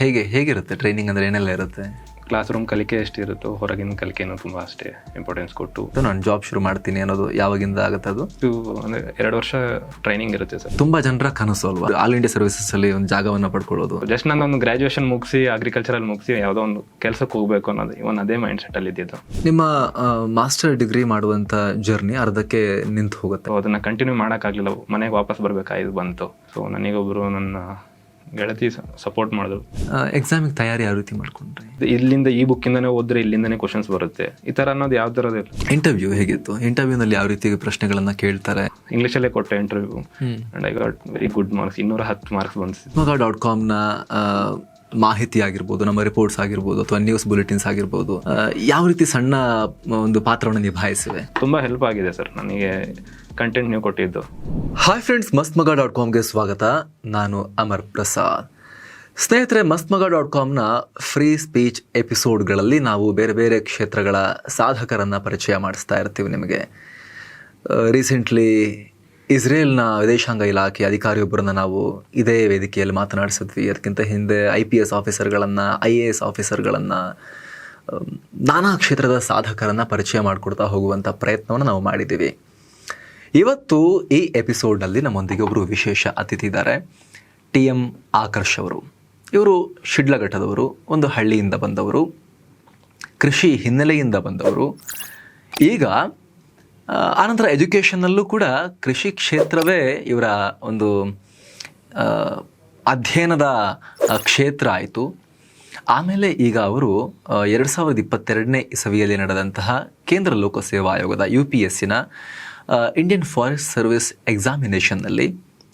ಹೇಗೆ ಹೇಗಿರುತ್ತೆ ಟ್ರೈನಿಂಗ್ ಅಂದ್ರೆ ಏನೆಲ್ಲ ಇರುತ್ತೆ? ಕ್ಲಾಸ್ ರೂಮ್ ಕಲಿಕೆ ಎಷ್ಟಿರುತ್ತೋ ಹೊರಗಿನ ಕಲಿಕೆನೂ ತುಂಬ ಅಷ್ಟೇ ಇಂಪಾರ್ಟೆನ್ಸ್ ಕೊಟ್ಟು. ನಾನು ಜಾಬ್ ಶುರು ಮಾಡ್ತೀನಿ ಅನ್ನೋದು ಯಾವಾಗಿಂದ ಆಗುತ್ತೆ ಅದು? ಅಂದರೆ ಎರಡು ವರ್ಷ ಟ್ರೈನಿಂಗ್ ಇರುತ್ತೆ ಸರ್. ತುಂಬಾ ಜನರ ಕನಸು ಅಲ್ವಾ? ಆಲ್ ಇಂಡಿಯಾ ಸರ್ವಿಸಸ್ ಅಲ್ಲಿ ಒಂದು ಜಾಗವನ್ನು ಪಡ್ಕೊಳ್ಳೋದು. ಜಸ್ಟ್ ನಾನು ಒಂದು ಗ್ರಾಜುಯೇಷನ್ ಮುಗಿಸಿ ಅಗ್ರಿಕಲ್ಚರಲ್ಲಿ ಮುಗಿಸಿ ಯಾವುದೋ ಒಂದು ಕೆಲಸಕ್ಕೆ ಹೋಗಬೇಕು ಅನ್ನೋದು ಇವನ್ ಅದೇ ಮೈಂಡ್ ಸೆಟ್ ಅಲ್ಲಿ ಇದ್ದಿದ್ದು. ನಿಮ್ಮ ಮಾಸ್ಟರ್ ಡಿಗ್ರಿ ಮಾಡುವಂತ ಜರ್ನಿ ಅರ್ಧಕ್ಕೆ ನಿಂತು ಹೋಗುತ್ತೆ. ಅದನ್ನು ಕಂಟಿನ್ಯೂ ಮಾಡೋಕ್ಕಾಗಲಿಲ್ಲ. ಮನೆಗೆ ವಾಪಸ್ ಬರಬೇಕಾಯ್ತು ಬಂತು. ಸೊ ನನಗೊಬ್ಬರು ನನ್ನ ಗೆಳತಿ ಸಪೋರ್ಟ್ ಮಾಡಿದ್ರು. ಎಕ್ಸಾಮಿಗೆ ತಯಾರಿ ಯಾವ ರೀತಿ ಮಾಡ್ಕೊಂಡ್ರಿ? ಇಲ್ಲಿಂದ ಈ ಬುಕ್ಕಿಂದನೇ ಓದ್ರೆ ಇಲ್ಲಿಂದನೇ ಕ್ವಶನ್ಸ್ ಬರುತ್ತೆ. ಈ ಥರ ಅನ್ನೋದು ಯಾವ ಥರದ ಇಂಟರ್ವ್ಯೂ ಹೇಗಿತ್ತು? ಇಂಟರ್ವ್ಯೂನಲ್ಲಿ ಯಾವ ರೀತಿ ಪ್ರಶ್ನೆಗಳನ್ನ ಕೇಳ್ತಾರೆ? ಇಂಗ್ಲೀಷಲ್ಲೇ ಕೊಟ್ಟೆ interview and I got very good marks ಇನ್ನೂರ ಹತ್ತು ಮಾರ್ಕ್ಸ್ ಬಂತು ಮಗ ಡಾಟ್ ಕಾಮ್ನ ಮಾಹಿತಿ ಆಗಿರ್ಬೋದು ನಮ್ಮ ರಿಪೋರ್ಟ್ಸ್ ಆಗಿರ್ಬೋದು ಅಥವಾ ನ್ಯೂಸ್ ಬುಲೆಟಿನ್ಸ್ ಆಗಿರ್ಬೋದು ಯಾವ ರೀತಿ ಸಣ್ಣ ಒಂದು ಪಾತ್ರವನ್ನು ನಿಭಾಯಿಸಿವೆ? ತುಂಬ ಹೆಲ್ಪ್ ಆಗಿದೆ ಸರ್ ನನಗೆ. ಕಂಟೆಂಟ್ ನೀವು ಕೊಟ್ಟಿದ್ದು. ಹಾಯ್ ಫ್ರೆಂಡ್ಸ್ ಮಸ್ತ್ ಮಗ ಡಾಟ್ ಕಾಮ್ಗೆ ಸ್ವಾಗತ. ನಾನು ಅಮರ್ ಪ್ರಸಾದ್. ಸ್ನೇಹಿತರೆ ಮಸ್ತ್ ಮಗ ಡಾಟ್ ಕಾಮ್ನ ಫ್ರೀ ಸ್ಪೀಚ್ ಎಪಿಸೋಡ್ಗಳಲ್ಲಿ ನಾವು ಬೇರೆ ಬೇರೆ ಕ್ಷೇತ್ರಗಳ ಸಾಧಕರನ್ನು ಪರಿಚಯ ಮಾಡಿಸ್ತಾ ಇರ್ತೀವಿ ನಿಮಗೆ. ರೀಸೆಂಟ್ಲಿ ಇಸ್ರೇಲ್ನ ವಿದೇಶಾಂಗ ಇಲಾಖೆ ಅಧಿಕಾರಿಯೊಬ್ಬರನ್ನ ನಾವು ಇದೇ ವೇದಿಕೆಯಲ್ಲಿ ಮಾತನಾಡಿಸಿದ್ವಿ. ಅದಕ್ಕಿಂತ ಹಿಂದೆ ಐ ಪಿ ಎಸ್ ಆಫೀಸರ್ಗಳನ್ನು ಐ ಎ ಎಸ್ ಆಫೀಸರ್ಗಳನ್ನು ನಾನಾ ಕ್ಷೇತ್ರದ ಸಾಧಕರನ್ನು ಪರಿಚಯ ಮಾಡಿಕೊಡ್ತಾ ಹೋಗುವಂಥ ಪ್ರಯತ್ನವನ್ನು ನಾವು ಮಾಡಿದ್ದೀವಿ. ಇವತ್ತು ಈ ಎಪಿಸೋಡ್ನಲ್ಲಿ ನಮ್ಮೊಂದಿಗೆ ಒಬ್ಬರು ವಿಶೇಷ ಅತಿಥಿ ಇದ್ದಾರೆ. ಟಿ ಎಂ ಆಕರ್ಷ್ ಅವರು. ಇವರು ಶಿಡ್ಲಘಟ್ಟದವರು, ಒಂದು ಹಳ್ಳಿಯಿಂದ ಬಂದವರು, ಕೃಷಿ ಹಿನ್ನೆಲೆಯಿಂದ ಬಂದವರು. ಈಗ ಆನಂತರ ಎಜುಕೇಷನ್ನಲ್ಲೂ ಕೂಡ ಕೃಷಿ ಕ್ಷೇತ್ರವೇ ಇವರ ಒಂದು ಅಧ್ಯಯನದ ಕ್ಷೇತ್ರ ಆಯಿತು. ಆಮೇಲೆ ಈಗ ಅವರು ಎರಡು ಸಾವಿರದ ಇಪ್ಪತ್ತೆರಡನೇ ಇಸವಿಯಲ್ಲಿ ನಡೆದಂತಹ ಕೇಂದ್ರ ಲೋಕಸೇವಾ ಆಯೋಗದ ಯು ಪಿ ಎಸ್ಸಿನ ಇಂಡಿಯನ್ ಫಾರೆಸ್ಟ್ ಸರ್ವಿಸ್ ಎಕ್ಸಾಮಿನೇಷನ್ನಲ್ಲಿ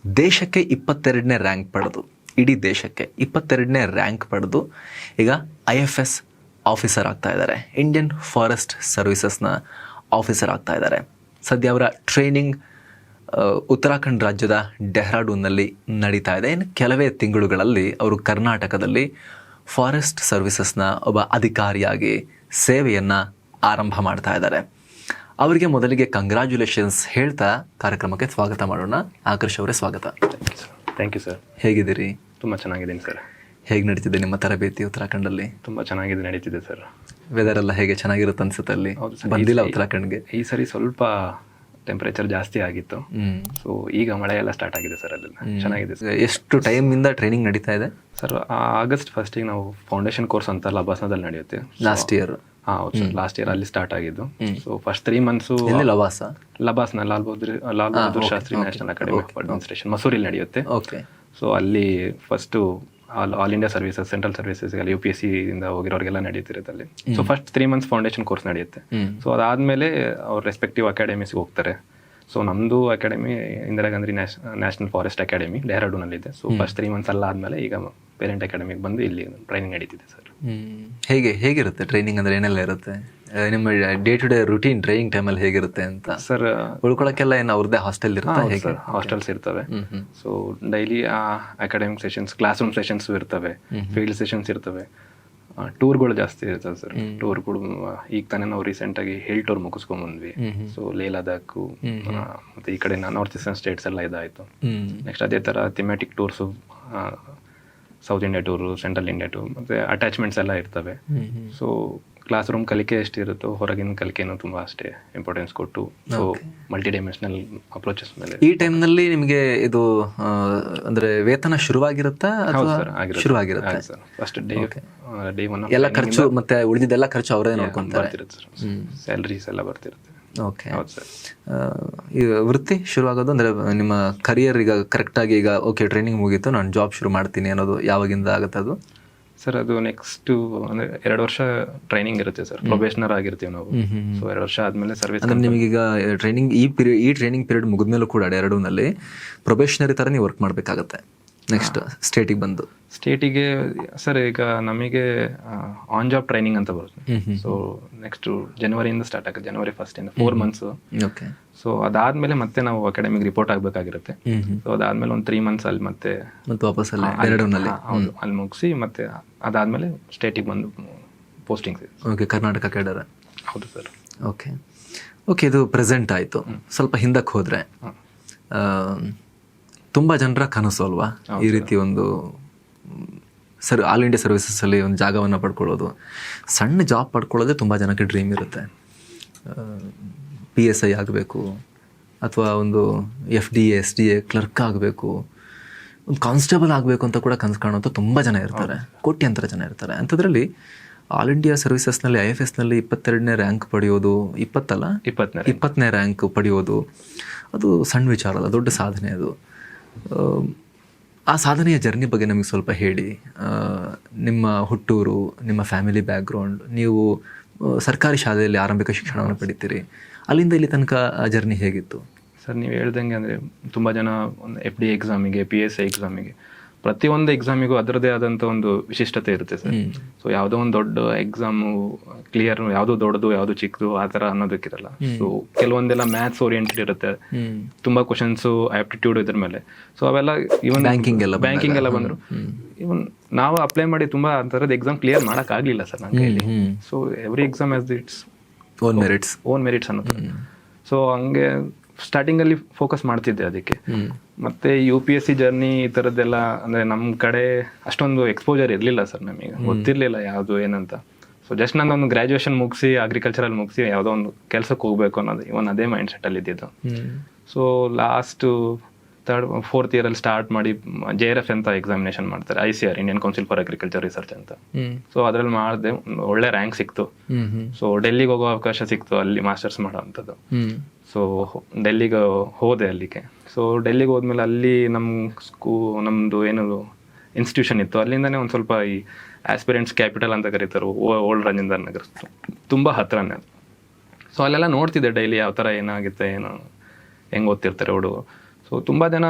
ದೇಶಕ್ಕೆ ಇಪ್ಪತ್ತೆರಡನೇ ರ್ಯಾಂಕ್ ಪಡೆದು, ಇಡೀ ದೇಶಕ್ಕೆ ಇಪ್ಪತ್ತೆರಡನೇ ರ್ಯಾಂಕ್ ಪಡೆದು ಈಗ ಐ ಎಫ್ ಎಸ್ ಆಫೀಸರ್ ಆಗ್ತಾ ಇದ್ದಾರೆ. ಇಂಡಿಯನ್ ಫಾರೆಸ್ಟ್ ಸರ್ವಿಸಸ್ನ ಆಫೀಸರ್ ಆಗ್ತಾ ಇದ್ದಾರೆ. ಸದ್ಯ ಅವರ ಟ್ರೈನಿಂಗ್ ಉತ್ತರಾಖಂಡ್ ರಾಜ್ಯದ ಡೆಹ್ರಾಡೂನ್ನಲ್ಲಿ ನಡೀತಾ ಇದೆ. ಇನ್ನು ಕೆಲವೇ ತಿಂಗಳುಗಳಲ್ಲಿ ಅವರು ಕರ್ನಾಟಕದಲ್ಲಿ ಫಾರೆಸ್ಟ್ ಸರ್ವಿಸಸ್ನ ಒಬ್ಬ ಅಧಿಕಾರಿಯಾಗಿ ಸೇವೆಯನ್ನು ಆರಂಭ ಮಾಡ್ತಾ ಇದ್ದಾರೆ. ಅವರಿಗೆ ಮೊದಲಿಗೆ ಕಂಗ್ರ್ಯಾಚುಲೇಷನ್ಸ್ ಹೇಳ್ತಾ ಕಾರ್ಯಕ್ರಮಕ್ಕೆ ಸ್ವಾಗತ ಮಾಡೋಣ. ಆಕರ್ಷ್ ಅವರೇ ಸ್ವಾಗತ. ಥ್ಯಾಂಕ್ ಯು ಸರ್ ಹೇಗಿದ್ದೀರಿ? ತುಂಬ ಚೆನ್ನಾಗಿದ್ದೀನಿ ಸರ್ ಹೇಗೆ ನಡೀತಿದೆ ನಿಮ್ಮ ತರಬೇತಿ ಉತ್ತರಾಖಂಡಲ್ಲಿ? ತುಂಬ ಚೆನ್ನಾಗಿದೆ ನಡೀತಿದೆ ಸರ್ ವೆದರ್ ಎಲ್ಲ ಹೇಗೆ ಚೆನ್ನಾಗಿರುತ್ತೆ ಅನ್ಸುತ್ತೆ ಅಲ್ಲಿ? ಬಂದಿಲ್ಲ ಉತ್ತರಾಖಂಡ್ಗೆ? ಈ ಸರಿ ಸ್ವಲ್ಪ ಟೆಂಪರೇಚರ್ ಜಾಸ್ತಿ ಆಗಿತ್ತು. ಸೊ ಈಗ ಮಳೆ ಎಲ್ಲ ಸ್ಟಾರ್ಟ್ ಆಗಿದೆ ಸರ್ ಅಲ್ಲೆಲ್ಲ. ಚೆನ್ನಾಗಿದೆ ಸರ್ ಎಷ್ಟು ಟೈಮಿಂದ ಟ್ರೈನಿಂಗ್ ನಡೀತಾ ಇದೆ? ಸರ್ ಆಗಸ್ಟ್ ಫಸ್ಟಿಗೆ ನಾವು ಫೌಂಡೇಶನ್ ಕೋರ್ಸ್ ಅಂತ ಲಬಾಸ್ನದಲ್ಲಿ ನಡೆಯುತ್ತೆ. ಲಾಸ್ಟ್ ಇಯರ್ ಹಾಂ ಹೌದು ಸರ್ ಲಾಸ್ಟ್ ಇಯರ್ ಅಲ್ಲಿ ಸ್ಟಾರ್ಟ್ ಆಗಿದ್ದು. ಸೊ ಫಸ್ಟ್ ತ್ರೀ ಮಂತ್ಸ್ ಲಬಾಸ್ ಲವಾಸ? ಲಬಾಸ್ನ Lal Bahadur Lal Bahadur Shastri national academy of administration ಮಸೂರಿಲಿ ನಡೆಯುತ್ತೆ. ಓಕೆ ಸೊ ಅಲ್ಲಿ first all all India services central services U P S C ಇಂದ ಹೋಗಿರೋರಿಗೆಲ್ಲ ನಡೀತಿರುತ್ತೆ ಅಲ್ಲಿ. So first three months foundation course ನಡೆಯುತ್ತೆ. So ಅದಾದಮೇಲೆ ಅವ್ರ ರೆಸ್ಪೆಕ್ಟಿವ್ ಅಕಾಡೆಮೀಸ್ಗೆ ಹೋಗ್ತಾರೆ. ಸೊ ನಮ್ಮದು academy Indira Gandhi national national forest academy ಡೆಹ್ರಾಡೂನಲ್ಲಿದೆ so first three months ಅಲ್ಲ ಆದಮೇಲೆ ಈಗ ಪೇರೆಂಟ್ ಅಕಾಡೆಮಿಗೆ ಬಂದು ಇಲ್ಲಿ ಟ್ರೈನಿಂಗ್ ನಡೀತಿದೆ ಸರ್ ಹೇಗೆ ಹೇಗಿರುತ್ತೆ ಟ್ರೈನಿಂಗ್ ಅಂದ್ರೆ ಏನೆಲ್ಲ ಇರುತ್ತೆ? ನಿಮ್ಮ day to day routine training ಟೈಮಲ್ಲಿ ಹೇಗಿರುತ್ತೆ ಅಂತ? ಸರ್ ಉಳ್ಕೊಳಕ್ಕೆಲ್ಲ ಏನು ಅವ್ರದ್ದೇ ಹಾಸ್ಟೆಲ್ ಇರುತ್ತೆ ಸರ್ ಹಾಸ್ಟೆಲ್ಸ್ ಇರ್ತವೆ. So daily academic sessions classroom sessions ಇರ್ತವೆ. ಫೀಲ್ಡ್ ಸೆಷನ್ಸ್ ಇರ್ತವೆ. ಟೂರ್ಗಳು ಜಾಸ್ತಿ ಇರ್ತವೆ ಸರ್ ಟೂರ್ಗಳು ಈಗ ತಾನೇ ನಾವು ರೀಸೆಂಟಾಗಿ ಹಿಲ್ ಟೂರ್ ಮುಗಿಸ್ಕೊಂಬಂದ್ವಿ ಸೊ ಲೇ ಲದಾಖು ಮತ್ತೆ ಈ ಕಡೆ ನಾರ್ತ್ ಈಸ್ಟರ್ನ್ ಸ್ಟೇಟ್ಸ್ ಎಲ್ಲ ಇದಾಯ್ತು. ನೆಕ್ಸ್ಟ್ ಅದೇ ಥರ thematic tours south India tour central India tour ಮತ್ತು ಅಟ್ಯಾಚ್ಮೆಂಟ್ಸ್ ಎಲ್ಲ ಇರ್ತವೆ. ಸೊ ಕ್ಲಾಸ್ ರೂಮ್ ಕಲಿಕೆ ಎಷ್ಟಿರುತ್ತೋ ಹೊರಗಿನ ಕಲಿಕೆನೂ ತುಂಬ ಅಷ್ಟೇ ಇಂಪಾರ್ಟೆನ್ಸ್ ಕೊಟ್ಟು ಸೊ ಮಲ್ಟಿ ಡೈಮೆನ್ಷನಲ್ ಅಪ್ರೋಚಸ್ ಮೇಲೆ. ಈ ಟೈಮ್ನಲ್ಲಿ ನಿಮಗೆ ಇದು ಅಂದ್ರೆ ವೇತನ ಶುರುವಾಗಿರುತ್ತಾ ಶುರುವಾಗಿರುತ್ತೆ? Sir. First day day one ಎಲ್ಲ ಖರ್ಚು ಮತ್ತೆ ಉಳಿದಿದ್ದೆಲ್ಲ ಖರ್ಚು ಅವರೇ ನೋಡ್ಕೊಂತಾರೆ. ಸ್ಯಾಲ್ರೀಸ್ ಎಲ್ಲ ಬರ್ತಿರುತ್ತೆ. ಓಕೆ ಹೌದು ಸರ್ ಈ ವೃತ್ತಿ ಶುರುವಾಗೋದು ಅಂದರೆ ನಿಮ್ಮ ಕರಿಯರ್ ಈಗ ಕರೆಕ್ಟಾಗಿ ಈಗ ಓಕೆ ಟ್ರೈನಿಂಗ್ ಮುಗೀತು ನಾನು ಜಾಬ್ ಶುರು ಮಾಡ್ತೀನಿ ಅನ್ನೋದು ಯಾವಾಗಿಂದ ಆಗುತ್ತೆ ಅದು? ಸರ್ ಅದು ನೆಕ್ಸ್ಟ್ ಅಂದ್ರೆ ಎರಡು ವರ್ಷ ಟ್ರೈನಿಂಗ್ ಇರುತ್ತೆ ಸರ್. ಪ್ರೊಬೇಷನರ್ ಆಗಿರ್ತೀವಿ ನಾವು. ಸೊ ಎರಡು ವರ್ಷ ಆದಮೇಲೆ ಸರ್ವಿಸ್ ಅಂದ್ರೆ ನಿಮಗೀಗ ಟ್ರೈನಿಂಗ್ ಈ ಪೀರಿಯಡ್ ಈ ಟ್ರೈನಿಂಗ್ ಪೀರಿಯಡ್ ಮುಗಿದ್ಮೇಲೂ ಕೂಡ ಎರಡೂನಲ್ಲಿ ಪ್ರೊಬೇಷನರಿ ಥರ ನೀವು ವರ್ಕ್ ಮಾಡಬೇಕಾಗತ್ತೆ ನೆಕ್ಸ್ಟ್ ಸ್ಟೇಟಿಗೆ ಬಂದು. ಸ್ಟೇಟಿಗೆ ಸರ್ ಈಗ ನಮಗೆ ಆನ್ ಜಾಬ್ ಟ್ರೈನಿಂಗ್ ಅಂತ ಬರುತ್ತೆ. ಸೊ ನೆಕ್ಸ್ಟ್ ಜನವರಿಯಿಂದ ಸ್ಟಾರ್ಟ್ ಆಗುತ್ತೆ. ಜನವರಿ ಫಸ್ಟ್ ಇಂದ ಫೋರ್ ಮಂತ್ಸ್ ಓಕೆ ಸೊ ಅದಾದ್ಮೇಲೆ ಮತ್ತೆ ನಾವು ಅಕಾಡೆಮಿಗೆ ರಿಪೋರ್ಟ್ ಆಗಬೇಕಾಗಿರುತ್ತೆ. ಸೊ ಅದಾದ್ಮೇಲೆ ಒಂದು ತ್ರೀ ಮಂತ್ಸ್ ಅಲ್ಲಿ ಮತ್ತೆ ವಾಪಸ್ ಹೌದು ಅಲ್ಲಿ ಮುಗಿಸಿ ಮತ್ತೆ ಅದಾದ್ಮೇಲೆ ಸ್ಟೇಟಿಗೆ ಬಂದು ಪೋಸ್ಟಿಂಗ್ ಓಕೆ ಕರ್ನಾಟಕ ಕೇಡರ ಹೌದು ಸರ್. ಓಕೆ ಓಕೆ ಇದು ಪ್ರೆಸೆಂಟ್ ಆಯಿತು. ಸ್ವಲ್ಪ ಹಿಂದಕ್ಕೆ ಹೋದರೆ ತುಂಬ ಜನರ ಕನಸು ಅಲ್ವಾ? ಈ ರೀತಿ ಒಂದು ಸರ್ ಆಲ್ ಇಂಡಿಯಾ ಸರ್ವಿಸಸಲ್ಲಿ ಒಂದು ಜಾಗವನ್ನು ಪಡ್ಕೊಳ್ಳೋದು. ಸಣ್ಣ ಜಾಬ್ ಪಡ್ಕೊಳ್ಳೋದೇ ತುಂಬ ಜನಕ್ಕೆ ಡ್ರೀಮ್ ಇರುತ್ತೆ. ಪಿ ಎಸ್ ಐ ಆಗಬೇಕು ಅಥವಾ ಒಂದು F D A S D A clerk ಆಗಬೇಕು ಒಂದು ಕಾನ್ಸ್ಟೇಬಲ್ ಆಗಬೇಕು ಅಂತ ಕೂಡ ಕನಸು ಕಾಣುವಂಥ ತುಂಬ ಜನ ಇರ್ತಾರೆ. ಕೋಟ್ಯಂತರ ಜನ ಇರ್ತಾರೆ. ಅಂಥದ್ರಲ್ಲಿ ಆಲ್ ಇಂಡಿಯಾ ಸರ್ವಿಸಸ್ನಲ್ಲಿ ಐ ಎಫ್ ಎಸ್ನಲ್ಲಿ ಇಪ್ಪತ್ತೆರಡನೇ ರ್ಯಾಂಕ್ ಪಡೆಯೋದು ಇಪ್ಪತ್ತಲ್ಲ? ಇಪ್ಪತ್ತನೇ ಇಪ್ಪತ್ತನೇ ರ್ಯಾಂಕ್ ಪಡೆಯೋದು. ಅದು ಸಣ್ಣ ವಿಚಾರ ಅಲ್ಲ ದೊಡ್ಡ ಸಾಧನೆ ಅದು. ಆ ಸಾಧನೆಯ ಜರ್ನಿ ಬಗ್ಗೆ ನಮಗೆ ಸ್ವಲ್ಪ ಹೇಳಿ. ನಿಮ್ಮ ಹುಟ್ಟೂರು, ನಿಮ್ಮ ಫ್ಯಾಮಿಲಿ ಬ್ಯಾಕ್ಗ್ರೌಂಡ್, ನೀವು ಸರ್ಕಾರಿ ಶಾಲೆಯಲ್ಲಿ ಆರಂಭಿಕ ಶಿಕ್ಷಣವನ್ನು ಪಡಿತೀರಿ. ಅಲ್ಲಿಂದ ಇಲ್ಲಿ ತನಕ ಆ ಜರ್ನಿ ಹೇಗಿತ್ತು? ಸರ್, ನೀವು ಹೇಳ್ದಂಗೆ ಅಂದರೆ ತುಂಬ ಜನ ಒಂದು ಎಫ್ ಡಿ ಎಕ್ಸಾಮಿಗೆ ಪಿ ಎಸ್ ಐ ಎಕ್ಸಾಮಿಗೆ ಪ್ರತಿಯೊಂದು ಎಕ್ಸಾಮಿಗೂ ಅದರದೇ ಆದಂಥ ಒಂದು ವಿಶಿಷ್ಟತೆ ಇರುತ್ತೆ ಸರ್. ಸೊ ಯಾವುದೋ ಒಂದು ದೊಡ್ಡ ಎಕ್ಸಾಮು ಕ್ಲಿಯರ್ ಯಾವುದು ದೊಡ್ಡದು ಯಾವುದು ಚಿಕ್ಕದು ಆ ಥರ ಅನ್ನೋದಕ್ಕಿರಲ್ಲ. ಸೊ ಕೆಲವೊಂದೆಲ್ಲ ಮ್ಯಾಥ್ಸ್ ಓರಿಯೆಂಟೆಡ್ ಇರುತ್ತೆ. ತುಂಬ ಕ್ವಶನ್ಸು ಆಪ್ಟಿಟ್ಯೂಡ್ ಇದ್ರ ಮೇಲೆ. ಸೊ ಅವೆಲ್ಲ ಇವನ್ ಬ್ಯಾಂಕಿಂಗ್ ಎಲ್ಲ ಬ್ಯಾಂಕಿಂಗ್ ಎಲ್ಲ ಬಂದರು. ಇವನ್ ನಾವು ಅಪ್ಲೈ ಮಾಡಿ ತುಂಬ ಆ ಥರದ ಎಕ್ಸಾಮ್ ಕ್ಲಿಯರ್ ಮಾಡೋಕ್ಕಾಗಲಿಲ್ಲ ಸರ್ ನನ್ನ ಕೈಲಿ. So every exam as its own merits own merits ಅನ್ನೋದು ಸೊ ಹಂಗೆ ಸ್ಟಾರ್ಟಿಂಗಲ್ಲಿ ಫೋಕಸ್ ಮಾಡ್ತಿದ್ದೆ ಅದಕ್ಕೆ. ಮತ್ತೆ U P S C journey ಈ ಥರದ್ದೆಲ್ಲ ಅಂದರೆ ನಮ್ಮ ಕಡೆ ಅಷ್ಟೊಂದು ಎಕ್ಸ್ಪೋಜರ್ ಇರಲಿಲ್ಲ ಸರ್ ನಮಗೆ. ಗೊತ್ತಿರಲಿಲ್ಲ ಯಾವುದು ಏನಂತ. ಸೊ ಜಸ್ಟ್ ನಂದೊಂದು ಗ್ರ್ಯಾಜುಯೇಷನ್ ಮುಗಿಸಿ ಅಗ್ರಿಕಲ್ಚರಲ್ಲಿ ಮುಗಿಸಿ ಯಾವುದೋ ಒಂದು ಕೆಲಸಕ್ಕೆ ಹೋಗಬೇಕು ಅನ್ನೋದು ಇವನ್ ಅದೇ ಮೈಂಡ್ ಸೆಟ್ಟಲ್ಲಿ ಇದ್ದಿದ್ದು. ಸೊ ಲಾಸ್ಟು ತರ್ಡ್ ಫೋರ್ತ್ ಇಯರಲ್ಲಿ ಸ್ಟಾರ್ಟ್ ಮಾಡಿ ಜೆ ಆರ್ ಎಫ್ ಅಂತ ಎಕ್ಸಾಮಿನೇಷನ್ ಮಾಡ್ತಾರೆ I C R Indian council for agriculture research ಅಂತ. ಸೊ ಅದ್ರಲ್ಲಿ ಮಾಡಿದೆ ಒಳ್ಳೆ ರ್ಯಾಂಕ್ ಸಿಕ್ತು. ಸೊ ಡೆಲ್ಲಿಗೆ ಹೋಗೋ ಅವಕಾಶ ಸಿಕ್ತು ಅಲ್ಲಿ ಮಾಸ್ಟರ್ಸ್ ಮಾಡೋ ಅಂಥದ್ದು. ಸೊ ಡೆಲ್ಲಿಗೆ ಹೋದೆ ಅಲ್ಲಿಗೆ. ಸೊ ಡೆಲ್ಲಿಗೆ ಹೋದ್ಮೇಲೆ ಅಲ್ಲಿ ನಮ್ಮ ಸ್ಕೂ ನಮ್ಮದು ಏನು ಇನ್ಸ್ಟಿಟ್ಯೂಷನ್ ಇತ್ತು. ಅಲ್ಲಿಂದನೇ ಒಂದು ಸ್ವಲ್ಪ ಈ ಆಸ್ಪಿರೆಂಟ್ಸ್ ಕ್ಯಾಪಿಟಲ್ ಅಂತ ಕರೀತಾರೆ ಓಲ್ಡ್ ರಾಜೇಂದ್ರ ನಗರ. ತುಂಬ ಹತ್ರನೇ ಅದು. ಸೊ ಅಲ್ಲೆಲ್ಲ ನೋಡ್ತಿದ್ದೆ ಡೈಲಿ ಯಾವ ಥರ ಏನಾಗುತ್ತೆ, ಏನು, ಹೆಂಗೆ ಓದ್ತಿರ್ತಾರೆ ಹುಡುಗರು. ಸೊ ತುಂಬ ಜನ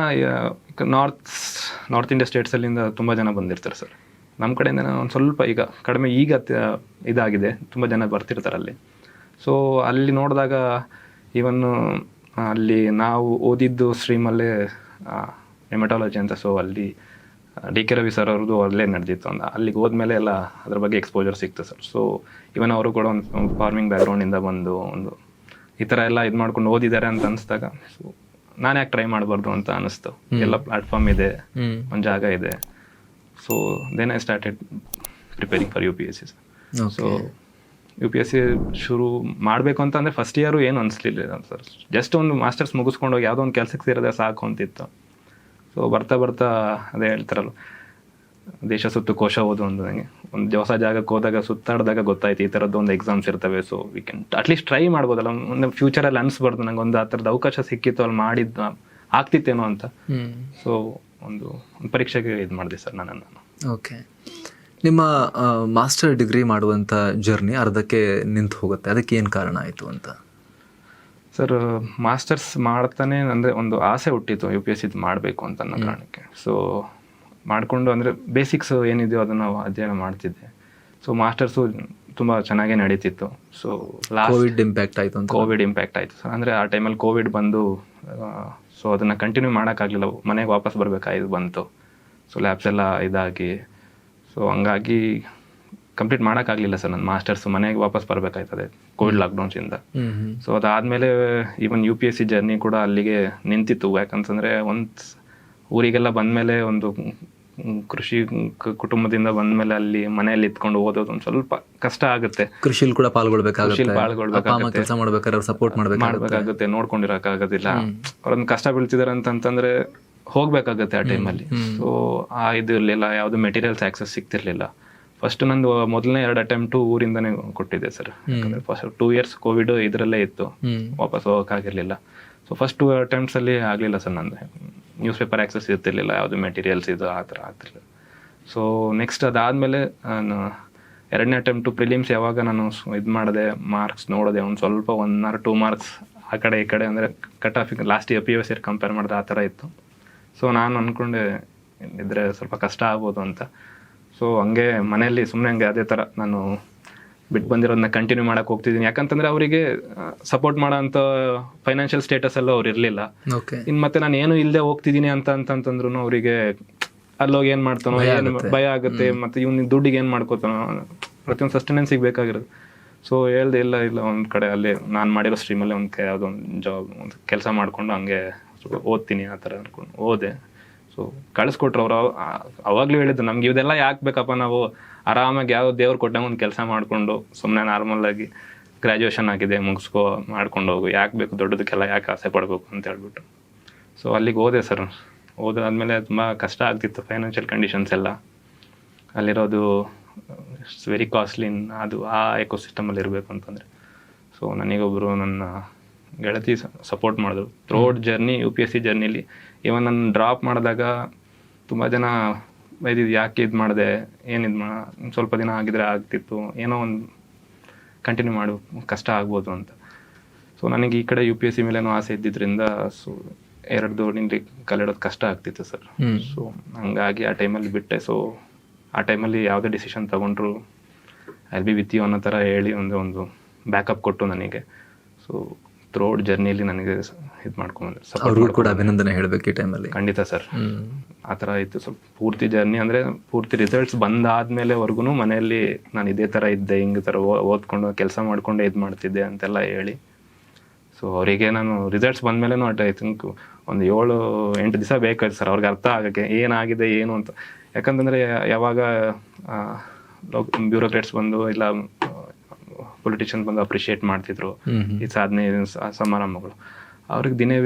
ನಾರ್ತ್ ನಾರ್ತ್ ಇಂಡಿಯಾ ಸ್ಟೇಟ್ಸಲ್ಲಿಂದ ತುಂಬ ಜನ ಬಂದಿರ್ತಾರೆ ಸರ್. ನಮ್ಮ ಕಡೆಯಿಂದ ಒಂದು ಸ್ವಲ್ಪ ಈಗ ಕಡಿಮೆ ಈಗ ಇದಾಗಿದೆ. ತುಂಬ ಜನ ಬರ್ತಿರ್ತಾರೆ ಅಲ್ಲಿ. ಸೊ ಅಲ್ಲಿ ನೋಡಿದಾಗ ಈವನ್ನು ಅಲ್ಲಿ ನಾವು ಓದಿದ್ದು ಸ್ಟ್ರೀಮಲ್ಲೇ ಎಮೆಟಾಲಜಿ ಅಂತ. ಸೊ ಅಲ್ಲಿ ಡಿ ಕೆ ರವಿ ಸರ್ ಅವ್ರದ್ದು ಅಲ್ಲೇ ನಡೆದಿತ್ತು ಅಂತ. ಅಲ್ಲಿಗೆ ಹೋದ್ಮೇಲೆ ಎಲ್ಲ ಅದ್ರ ಬಗ್ಗೆ ಎಕ್ಸ್ಪೋಜರ್ ಸಿಕ್ತು ಸರ್ ಸೊ ಇವನ್ ಅವರು ಕೂಡ ಒಂದು ಫಾರ್ಮಿಂಗ್ ಬ್ಯಾಕ್ಗ್ರೌಂಡಿಂದ ಬಂದು ಒಂದು ಈ ಥರ ಎಲ್ಲ ಇದು ಮಾಡ್ಕೊಂಡು ಓದಿದ್ದಾರೆ ಅಂತ ಅನಿಸ್ದಾಗ ಸೊ ನಾನು ಯಾಕೆ ಟ್ರೈ ಮಾಡಬಾರ್ದು ಅಂತ ಅನಿಸ್ತು. ಎಲ್ಲ ಪ್ಲಾಟ್ಫಾರ್ಮ್ ಇದೆ ಒಂದು ಜಾಗ ಇದೆ. So then I started preparing for U P S C so U P S C ಶುರು ಮಾಡಬೇಕು ಅಂತ ಅಂದರೆ ಫಸ್ಟ್ ಇಯರು ಏನು ಅನಿಸ್ಲಿಲ್ಲ ಸರ್ ಜಸ್ಟ್ ಒಂದು ಮಾಸ್ಟರ್ಸ್ ಮುಗಿಸ್ಕೊಂಡು ಹೋಗಿ ಯಾವುದೋ ಒಂದು ಕೆಲಸಕ್ಕೆ ಸೇರಿದ್ರೆ ಸಾಕು ಅಂತಿತ್ತು. ಸೊ ಬರ್ತಾ ಬರ್ತಾ ಅದೇ ಹೇಳ್ತಾರಲ್ಲ ದೇಶ ಸುತ್ತು ಕೋಶ ಓದು ಒಂದು ನನಗೆ ಒಂದು ಹೊಸ ಜಾಗಕ್ಕೆ ಹೋದಾಗ ಸುತ್ತಾಡಿದಾಗ ಗೊತ್ತಾಯ್ತು ಈ ಥರದ್ದು ಒಂದು ಎಕ್ಸಾಮ್ಸ್ ಇರ್ತವೆ so we can at least try ಮಾಡ್ಬೋದಲ್ಲ. ಒಂದು ಫ್ಯೂಚರಲ್ಲಿ ಅನಿಸ್ಬಾರ್ದು ನಂಗೆ ಒಂದು ಆ ಥರದ ಅವಕಾಶ ಸಿಕ್ಕಿತ್ತು ಅಲ್ಲಿ ಮಾಡಿದ್ದು ಆಗ್ತಿತ್ತೇನೋ ಅಂತ. ಸೊ ಒಂದು ಒಂದು ಪರೀಕ್ಷೆಗೆ ಇದು ಮಾಡಿದೆ ಸರ್ ನಾನು ಓಕೆ ನಿಮ್ಮ ಮಾಸ್ಟರ್ ಡಿಗ್ರಿ ಮಾಡುವಂಥ ಜರ್ನಿ ಅರ್ಧಕ್ಕೆ ನಿಂತು ಹೋಗುತ್ತೆ. ಅದಕ್ಕೆ ಏನು ಕಾರಣ ಆಯಿತು ಅಂತ? ಸರ್ ಮಾಸ್ಟರ್ಸ್ ಮಾಡ್ತಾನೆ ಅಂದರೆ ಒಂದು ಆಸೆ ಹುಟ್ಟಿತ್ತು ಯು ಪಿ ಎಸ್ ಇದು ಮಾಡಬೇಕು ಅಂತ ಅನ್ನೋ ಕಾರಣಕ್ಕೆ. ಸೊ ಮಾಡಿಕೊಂಡು ಅಂದರೆ ಬೇಸಿಕ್ಸ್ ಏನಿದೆಯೋ ಅದನ್ನು ಅಧ್ಯಯನ ಮಾಡ್ತಿದ್ದೆ. ಸೊ ಮಾಸ್ಟರ್ಸು ತುಂಬ ಚೆನ್ನಾಗೇ ನಡೀತಿತ್ತು. ಸೊ ಕೋವಿಡ್ ಇಂಪ್ಯಾಕ್ಟ್ ಆಯಿತು ಅಂತ? ಕೋವಿಡ್ ಇಂಪ್ಯಾಕ್ಟ್ ಆಯಿತು ಸರ್. ಅಂದರೆ ಆ ಟೈಮಲ್ಲಿ ಕೋವಿಡ್ ಬಂದು ಸೊ ಅದನ್ನು ಕಂಟಿನ್ಯೂ ಮಾಡೋಕ್ಕಾಗಲಿಲ್ಲ. ಮನೆಗೆ ವಾಪಸ್ ಬರಬೇಕಾಯಿತು ಬಂತು. ಸೊ ಲ್ಯಾಬ್ಸ್ ಎಲ್ಲ ಇದಾಗಿ ಸೊ ಹಂಗಾಗಿ ಕಂಪ್ಲೀಟ್ ಮಾಡೋಕ್ಕಾಗಲಿಲ್ಲ ಸರ್ ನನ್ನ ಮಾಸ್ಟರ್ಸ್ ಮನೆಗೆ ವಾಪಸ್ ಬರಬೇಕಾಯ್ತದೆ ಕೋವಿಡ್ ಲಾಕ್ಡೌನ್ಸಿಂದ ಸೊ ಅದಾದಮೇಲೆ even U P S C journey ಕೂಡ ಅಲ್ಲಿಗೆ ನಿಂತಿತ್ತು. ಯಾಕಂತಂದರೆ ಒಂದು ಊರಿಗೆಲ್ಲ ಬಂದಮೇಲೆ ಒಂದು ಕೃಷಿ ಕುಟುಂಬದಿಂದ ಬಂದಮೇಲೆ ಅಲ್ಲಿ ಮನೆಯಲ್ಲಿ ಇತ್ಕೊಂಡು ಓದೋದು ಒಂದು ಸ್ವಲ್ಪ ಕಷ್ಟ ಆಗುತ್ತೆ. ಕೃಷಿಲಿ ಕೂಡ ಪಾಲ್ಗೊಳ್ಬೇಕಾಗುತ್ತೆ. ಕೆಲಸ ಮಾಡ್ಬೇಕಾದ್ರೆ ಸಪೋರ್ಟ್ ಮಾಡ್ಬೇಕಾಗುತ್ತೆ. ನೋಡ್ಕೊಂಡಿರೋಕ್ಕಾಗೋದಿಲ್ಲ ಅವ್ರೊಂದು ಕಷ್ಟ ಬೀಳ್ತಿದಾರೆ ಅಂತಂತಂದ್ರೆ ಹೋಗ್ಬೇಕಾಗತ್ತೆ ಆ ಟೈಮಲ್ಲಿ ಸೊ ಆ ಇದು ಇರಲಿಲ್ಲ ಯಾವುದು ಮೆಟೀರಿಯಲ್ಸ್ ಆಕ್ಸೆಸ್ ಸಿಗ್ತಿರ್ಲಿಲ್ಲ. ಫಸ್ಟ್ ನಂದು ಮೊದಲನೇ ಎರಡು ಅಟೆಂಪ್ಟು ಊರಿಂದನೇ ಕೊಟ್ಟಿದ್ದೆ ಸರ್ ಯಾಕಂದ್ರೆ ಫಸ್ಟ್ ಟೂ ಇಯರ್ಸ್ ಕೋವಿಡ್ ಇದರಲ್ಲೇ ಇತ್ತು. ವಾಪಸ್ ಹೋಗೋಕ್ಕಾಗಿರ್ಲಿಲ್ಲ. ಸೊ ಫಸ್ಟ್ ಟೂ ಅಟೆಂಪ್ಟ್ಸ್ ಅಲ್ಲಿ ಆಗಲಿಲ್ಲ ಸರ್ ನಂದು. ನ್ಯೂಸ್ ಪೇಪರ್ ಆಕ್ಸೆಸ್ ಇರ್ತಿರ್ಲಿಲ್ಲ ಯಾವುದು ಮೆಟೀರಿಯಲ್ಸ್ ಇದು ಆ ಥರ ಆಗ್ತಿರ್ಲಿಲ್ಲ. ಸೊ ನೆಕ್ಸ್ಟ್ ಅದಾದಮೇಲೆ ನಾನು ಎರಡನೇ ಅಟೆಂಪ್ಟು ಪ್ರಿಲಿಮ್ಸ್ ಯಾವಾಗ ನಾನು ಇದು ಮಾಡಿದೆ ಮಾರ್ಕ್ಸ್ ನೋಡಿದೆ ಒಂದು ಸ್ವಲ್ಪ ಒನ್ ಆರ್ ಟೂ ಮಾರ್ಕ್ಸ್ ಆ ಕಡೆ ಈ ಕಡೆ ಅಂದರೆ cut off last year P U C compare ಮಾಡಿದೆ ಆ ಥರ ಇತ್ತು. ಸೊ ನಾನು ಅಂದ್ಕೊಂಡೆ ಇದ್ರೆ ಸ್ವಲ್ಪ ಕಷ್ಟ ಆಗ್ಬೋದು ಅಂತ. ಸೊ ಹಂಗೆ ಮನೆಯಲ್ಲಿ ಸುಮ್ಮನೆ ಹಂಗೆ ಅದೇ ಥರ ನಾನು ಬಿಟ್ಟು ಬಂದಿರೋದನ್ನ ಕಂಟಿನ್ಯೂ ಮಾಡಕ್ಕೆ ಹೋಗ್ತಿದ್ದೀನಿ. ಯಾಕಂತಂದ್ರೆ ಅವರಿಗೆ ಸಪೋರ್ಟ್ ಮಾಡೋ ಅಂತ ಫೈನಾನ್ಷಿಯಲ್ ಸ್ಟೇಟಸ್ ಎಲ್ಲ ಅವ್ರು ಇರಲಿಲ್ಲ. ಓಕೆ ಇನ್ನು ಮತ್ತೆ ನಾನು ಏನು ಇಲ್ಲದೆ ಹೋಗ್ತಿದ್ದೀನಿ ಅಂತ ಅಂತಂತಂದ್ರು ಅವರಿಗೆ ಅಲ್ಲೋಗಿ ಏನು ಮಾಡ್ತಾನೋ ಏನು ಭಯ ಆಗುತ್ತೆ ಮತ್ತೆ ಇವ್ನ ದುಡ್ಡಿಗೆ ಏನು ಮಾಡ್ಕೋತಾನೋ ಪ್ರತಿಯೊಂದು ಸಸ್ಟೆನೆನ್ಸಿಗೆ ಬೇಕಾಗಿರೋದು. ಸೊ ಹೇಳ್ದೆ ಇಲ್ಲ ಇಲ್ಲ ಒಂದು ಕಡೆ ಅಲ್ಲಿ ನಾನು ಮಾಡಿರೋ ಸ್ಟ್ರೀಮಲ್ಲಿ ಒಂದು ಯಾವುದೋ ಒಂದು ಜಾಬ್ ಒಂದು ಕೆಲಸ ಮಾಡ್ಕೊಂಡು ಹಂಗೆ ಸ್ವಲ್ಪ ಓದ್ತೀನಿ ಆ ಥರ ಅಂದ್ಕೊಂಡು ಓದೆ. ಸೊ ಕಳಿಸ್ಕೊಟ್ರು ಅವರು ಅವಾಗಲೂ ಹೇಳಿದ್ದು ನಮ್ಗೆ ಇದೆಲ್ಲ ಯಾಕೆ ಬೇಕಪ್ಪ ನಾವು ಆರಾಮಾಗಿ ಯಾವ ದೇವ್ರು ಕೊಟ್ಟಂಗೆ ಒಂದು ಕೆಲಸ ಮಾಡಿಕೊಂಡು ಸುಮ್ಮನೆ ನಾರ್ಮಲ್ಲಾಗಿ ಗ್ರ್ಯಾಜುಯೇಷನ್ ಆಗಿದೆ, ಮುಗಿಸ್ಕೋ ಮಾಡ್ಕೊಂಡು ಹೋಗು. ಯಾಕೆ ಬೇಕು ದೊಡ್ಡದಕ್ಕೆಲ್ಲ ಯಾಕೆ ಆಸೆ ಪಡಬೇಕು ಅಂತ ಹೇಳ್ಬಿಟ್ಟು. ಸೊ ಅಲ್ಲಿಗೆ ಹೋದೆ ಸರ್. ಹೋದಾದ್ಮೇಲೆ ತುಂಬ ಕಷ್ಟ ಆಗ್ತಿತ್ತು ಫೈನಾನ್ಷಿಯಲ್ ಕಂಡೀಷನ್ಸ್ ಎಲ್ಲ. ಅಲ್ಲಿರೋದು ಇಟ್ಸ್ ವೆರಿ ಕಾಸ್ಟ್ಲಿ ಅದು ಆ ಎಕೋಸಿಸ್ಟಮಲ್ಲಿ ಇರಬೇಕು ಅಂತಂದರೆ. ಸೊ ನನಗೊಬ್ಬರು ನನ್ನ ಗೆಳತಿ ಸಪೋರ್ಟ್ ಮಾಡಿದ್ರು. Throughout journey U P S C ಜರ್ನಿಲಿ even ನಾನು ಡ್ರಾಪ್ ಮಾಡಿದಾಗ ತುಂಬ ಜನ ಬೈದಿದ್ದು ಯಾಕೆ ಇದು ಮಾಡಿದೆ? ಏನು ಇದು ಮಾ? ಸ್ವಲ್ಪ ದಿನ ಆಗಿದ್ರೆ ಆಗ್ತಿತ್ತು. ಏನೋ ಒಂದು ಕಂಟಿನ್ಯೂ ಮಾಡು ಕಷ್ಟ ಆಗ್ಬೋದು ಅಂತ. ಸೊ ನನಗೆ ಈ ಕಡೆ ಯು ಪಿ ಎಸ್ ಸಿ ಮೇಲೇನೋ ಆಸೆ ಇದ್ದಿದ್ದರಿಂದ ಸೊ ಎರಡು ದೋಣಿಲಿ ಕಲಿಡೋದು ಕಷ್ಟ ಆಗ್ತಿತ್ತು ಸರ್. ಸೊ ಹಂಗಾಗಿ ಆ ಟೈಮಲ್ಲಿ ಬಿಟ್ಟೆ. ಸೊ ಆ ಟೈಮಲ್ಲಿ ಯಾವುದೇ ಡಿಸಿಷನ್ ತಗೊಂಡ್ರು ಐಲ್ ಬಿ ವಿತ್ ಯು ಅನ್ನೋ ಥರ ಹೇಳಿ ಒಂದು ಒಂದು ಬ್ಯಾಕಪ್ ಕೊಟ್ಟು ನನಗೆ. ಸೊ ಥ್ರೋಡ್ ಜರ್ನಿಲಿ ನನಗೆ ಇದು ಮಾಡ್ಕೊಂಬಂದ್ರೆ ಸರ್ ಸಪೋರ್ಟ್ ಕೂಡ ಅಭಿನಂದನೆ ಹೇಳಬೇಕು ಈ ಟೈಮಲ್ಲಿ ಖಂಡಿತ ಸರ್. ಆ ಥರ ಇತ್ತು. ಸ್ವಲ್ಪ ಪೂರ್ತಿ ಜರ್ನಿ ಅಂದರೆ ಪೂರ್ತಿ ರಿಸಲ್ಟ್ಸ್ ಬಂದಾದ್ಮೇಲೆವರೆಗೂ ಮನೆಯಲ್ಲಿ ನಾನು ಇದೇ ಥರ ಇದ್ದೆ ಹಿಂಗೆ ಥರ ಓದ್ಕೊಂಡು ಕೆಲಸ ಮಾಡಿಕೊಂಡು ಇದು ಮಾಡ್ತಿದ್ದೆ ಅಂತೆಲ್ಲ ಹೇಳಿ. ಸೊ ಅವರಿಗೆ ನಾನು ರಿಸಲ್ಟ್ಸ್ ಬಂದಮೇಲೆ ಐ ಥಿಂಕ್ ಒಂದು ಏಳು ಎಂಟು ದಿವಸ ಬೇಕಾಯ್ತು ಸರ್. ಅವ್ರಿಗೆ ಅರ್ಥ ಆಗೋಕ್ಕೆ ಏನಾಗಿದೆ ಏನು ಅಂತ. ಯಾಕಂತಂದರೆ ಯಾವಾಗ ಬ್ಯೂರೋಕ್ರೇಟ್ಸ್ ಬಂದು ಇಲ್ಲ ಪೊಲಿಟಿಷಿಯನ್ ಬಂದು ಅಪ್ರಿಷಿಯೇಟ್ ಮಾಡ್ತಿದ್ರು. ಈ ಸಾಧನೆ ಸಮಾರಂಭಗಳು. ಅವ್ರಿಗೆ ದಿನೇ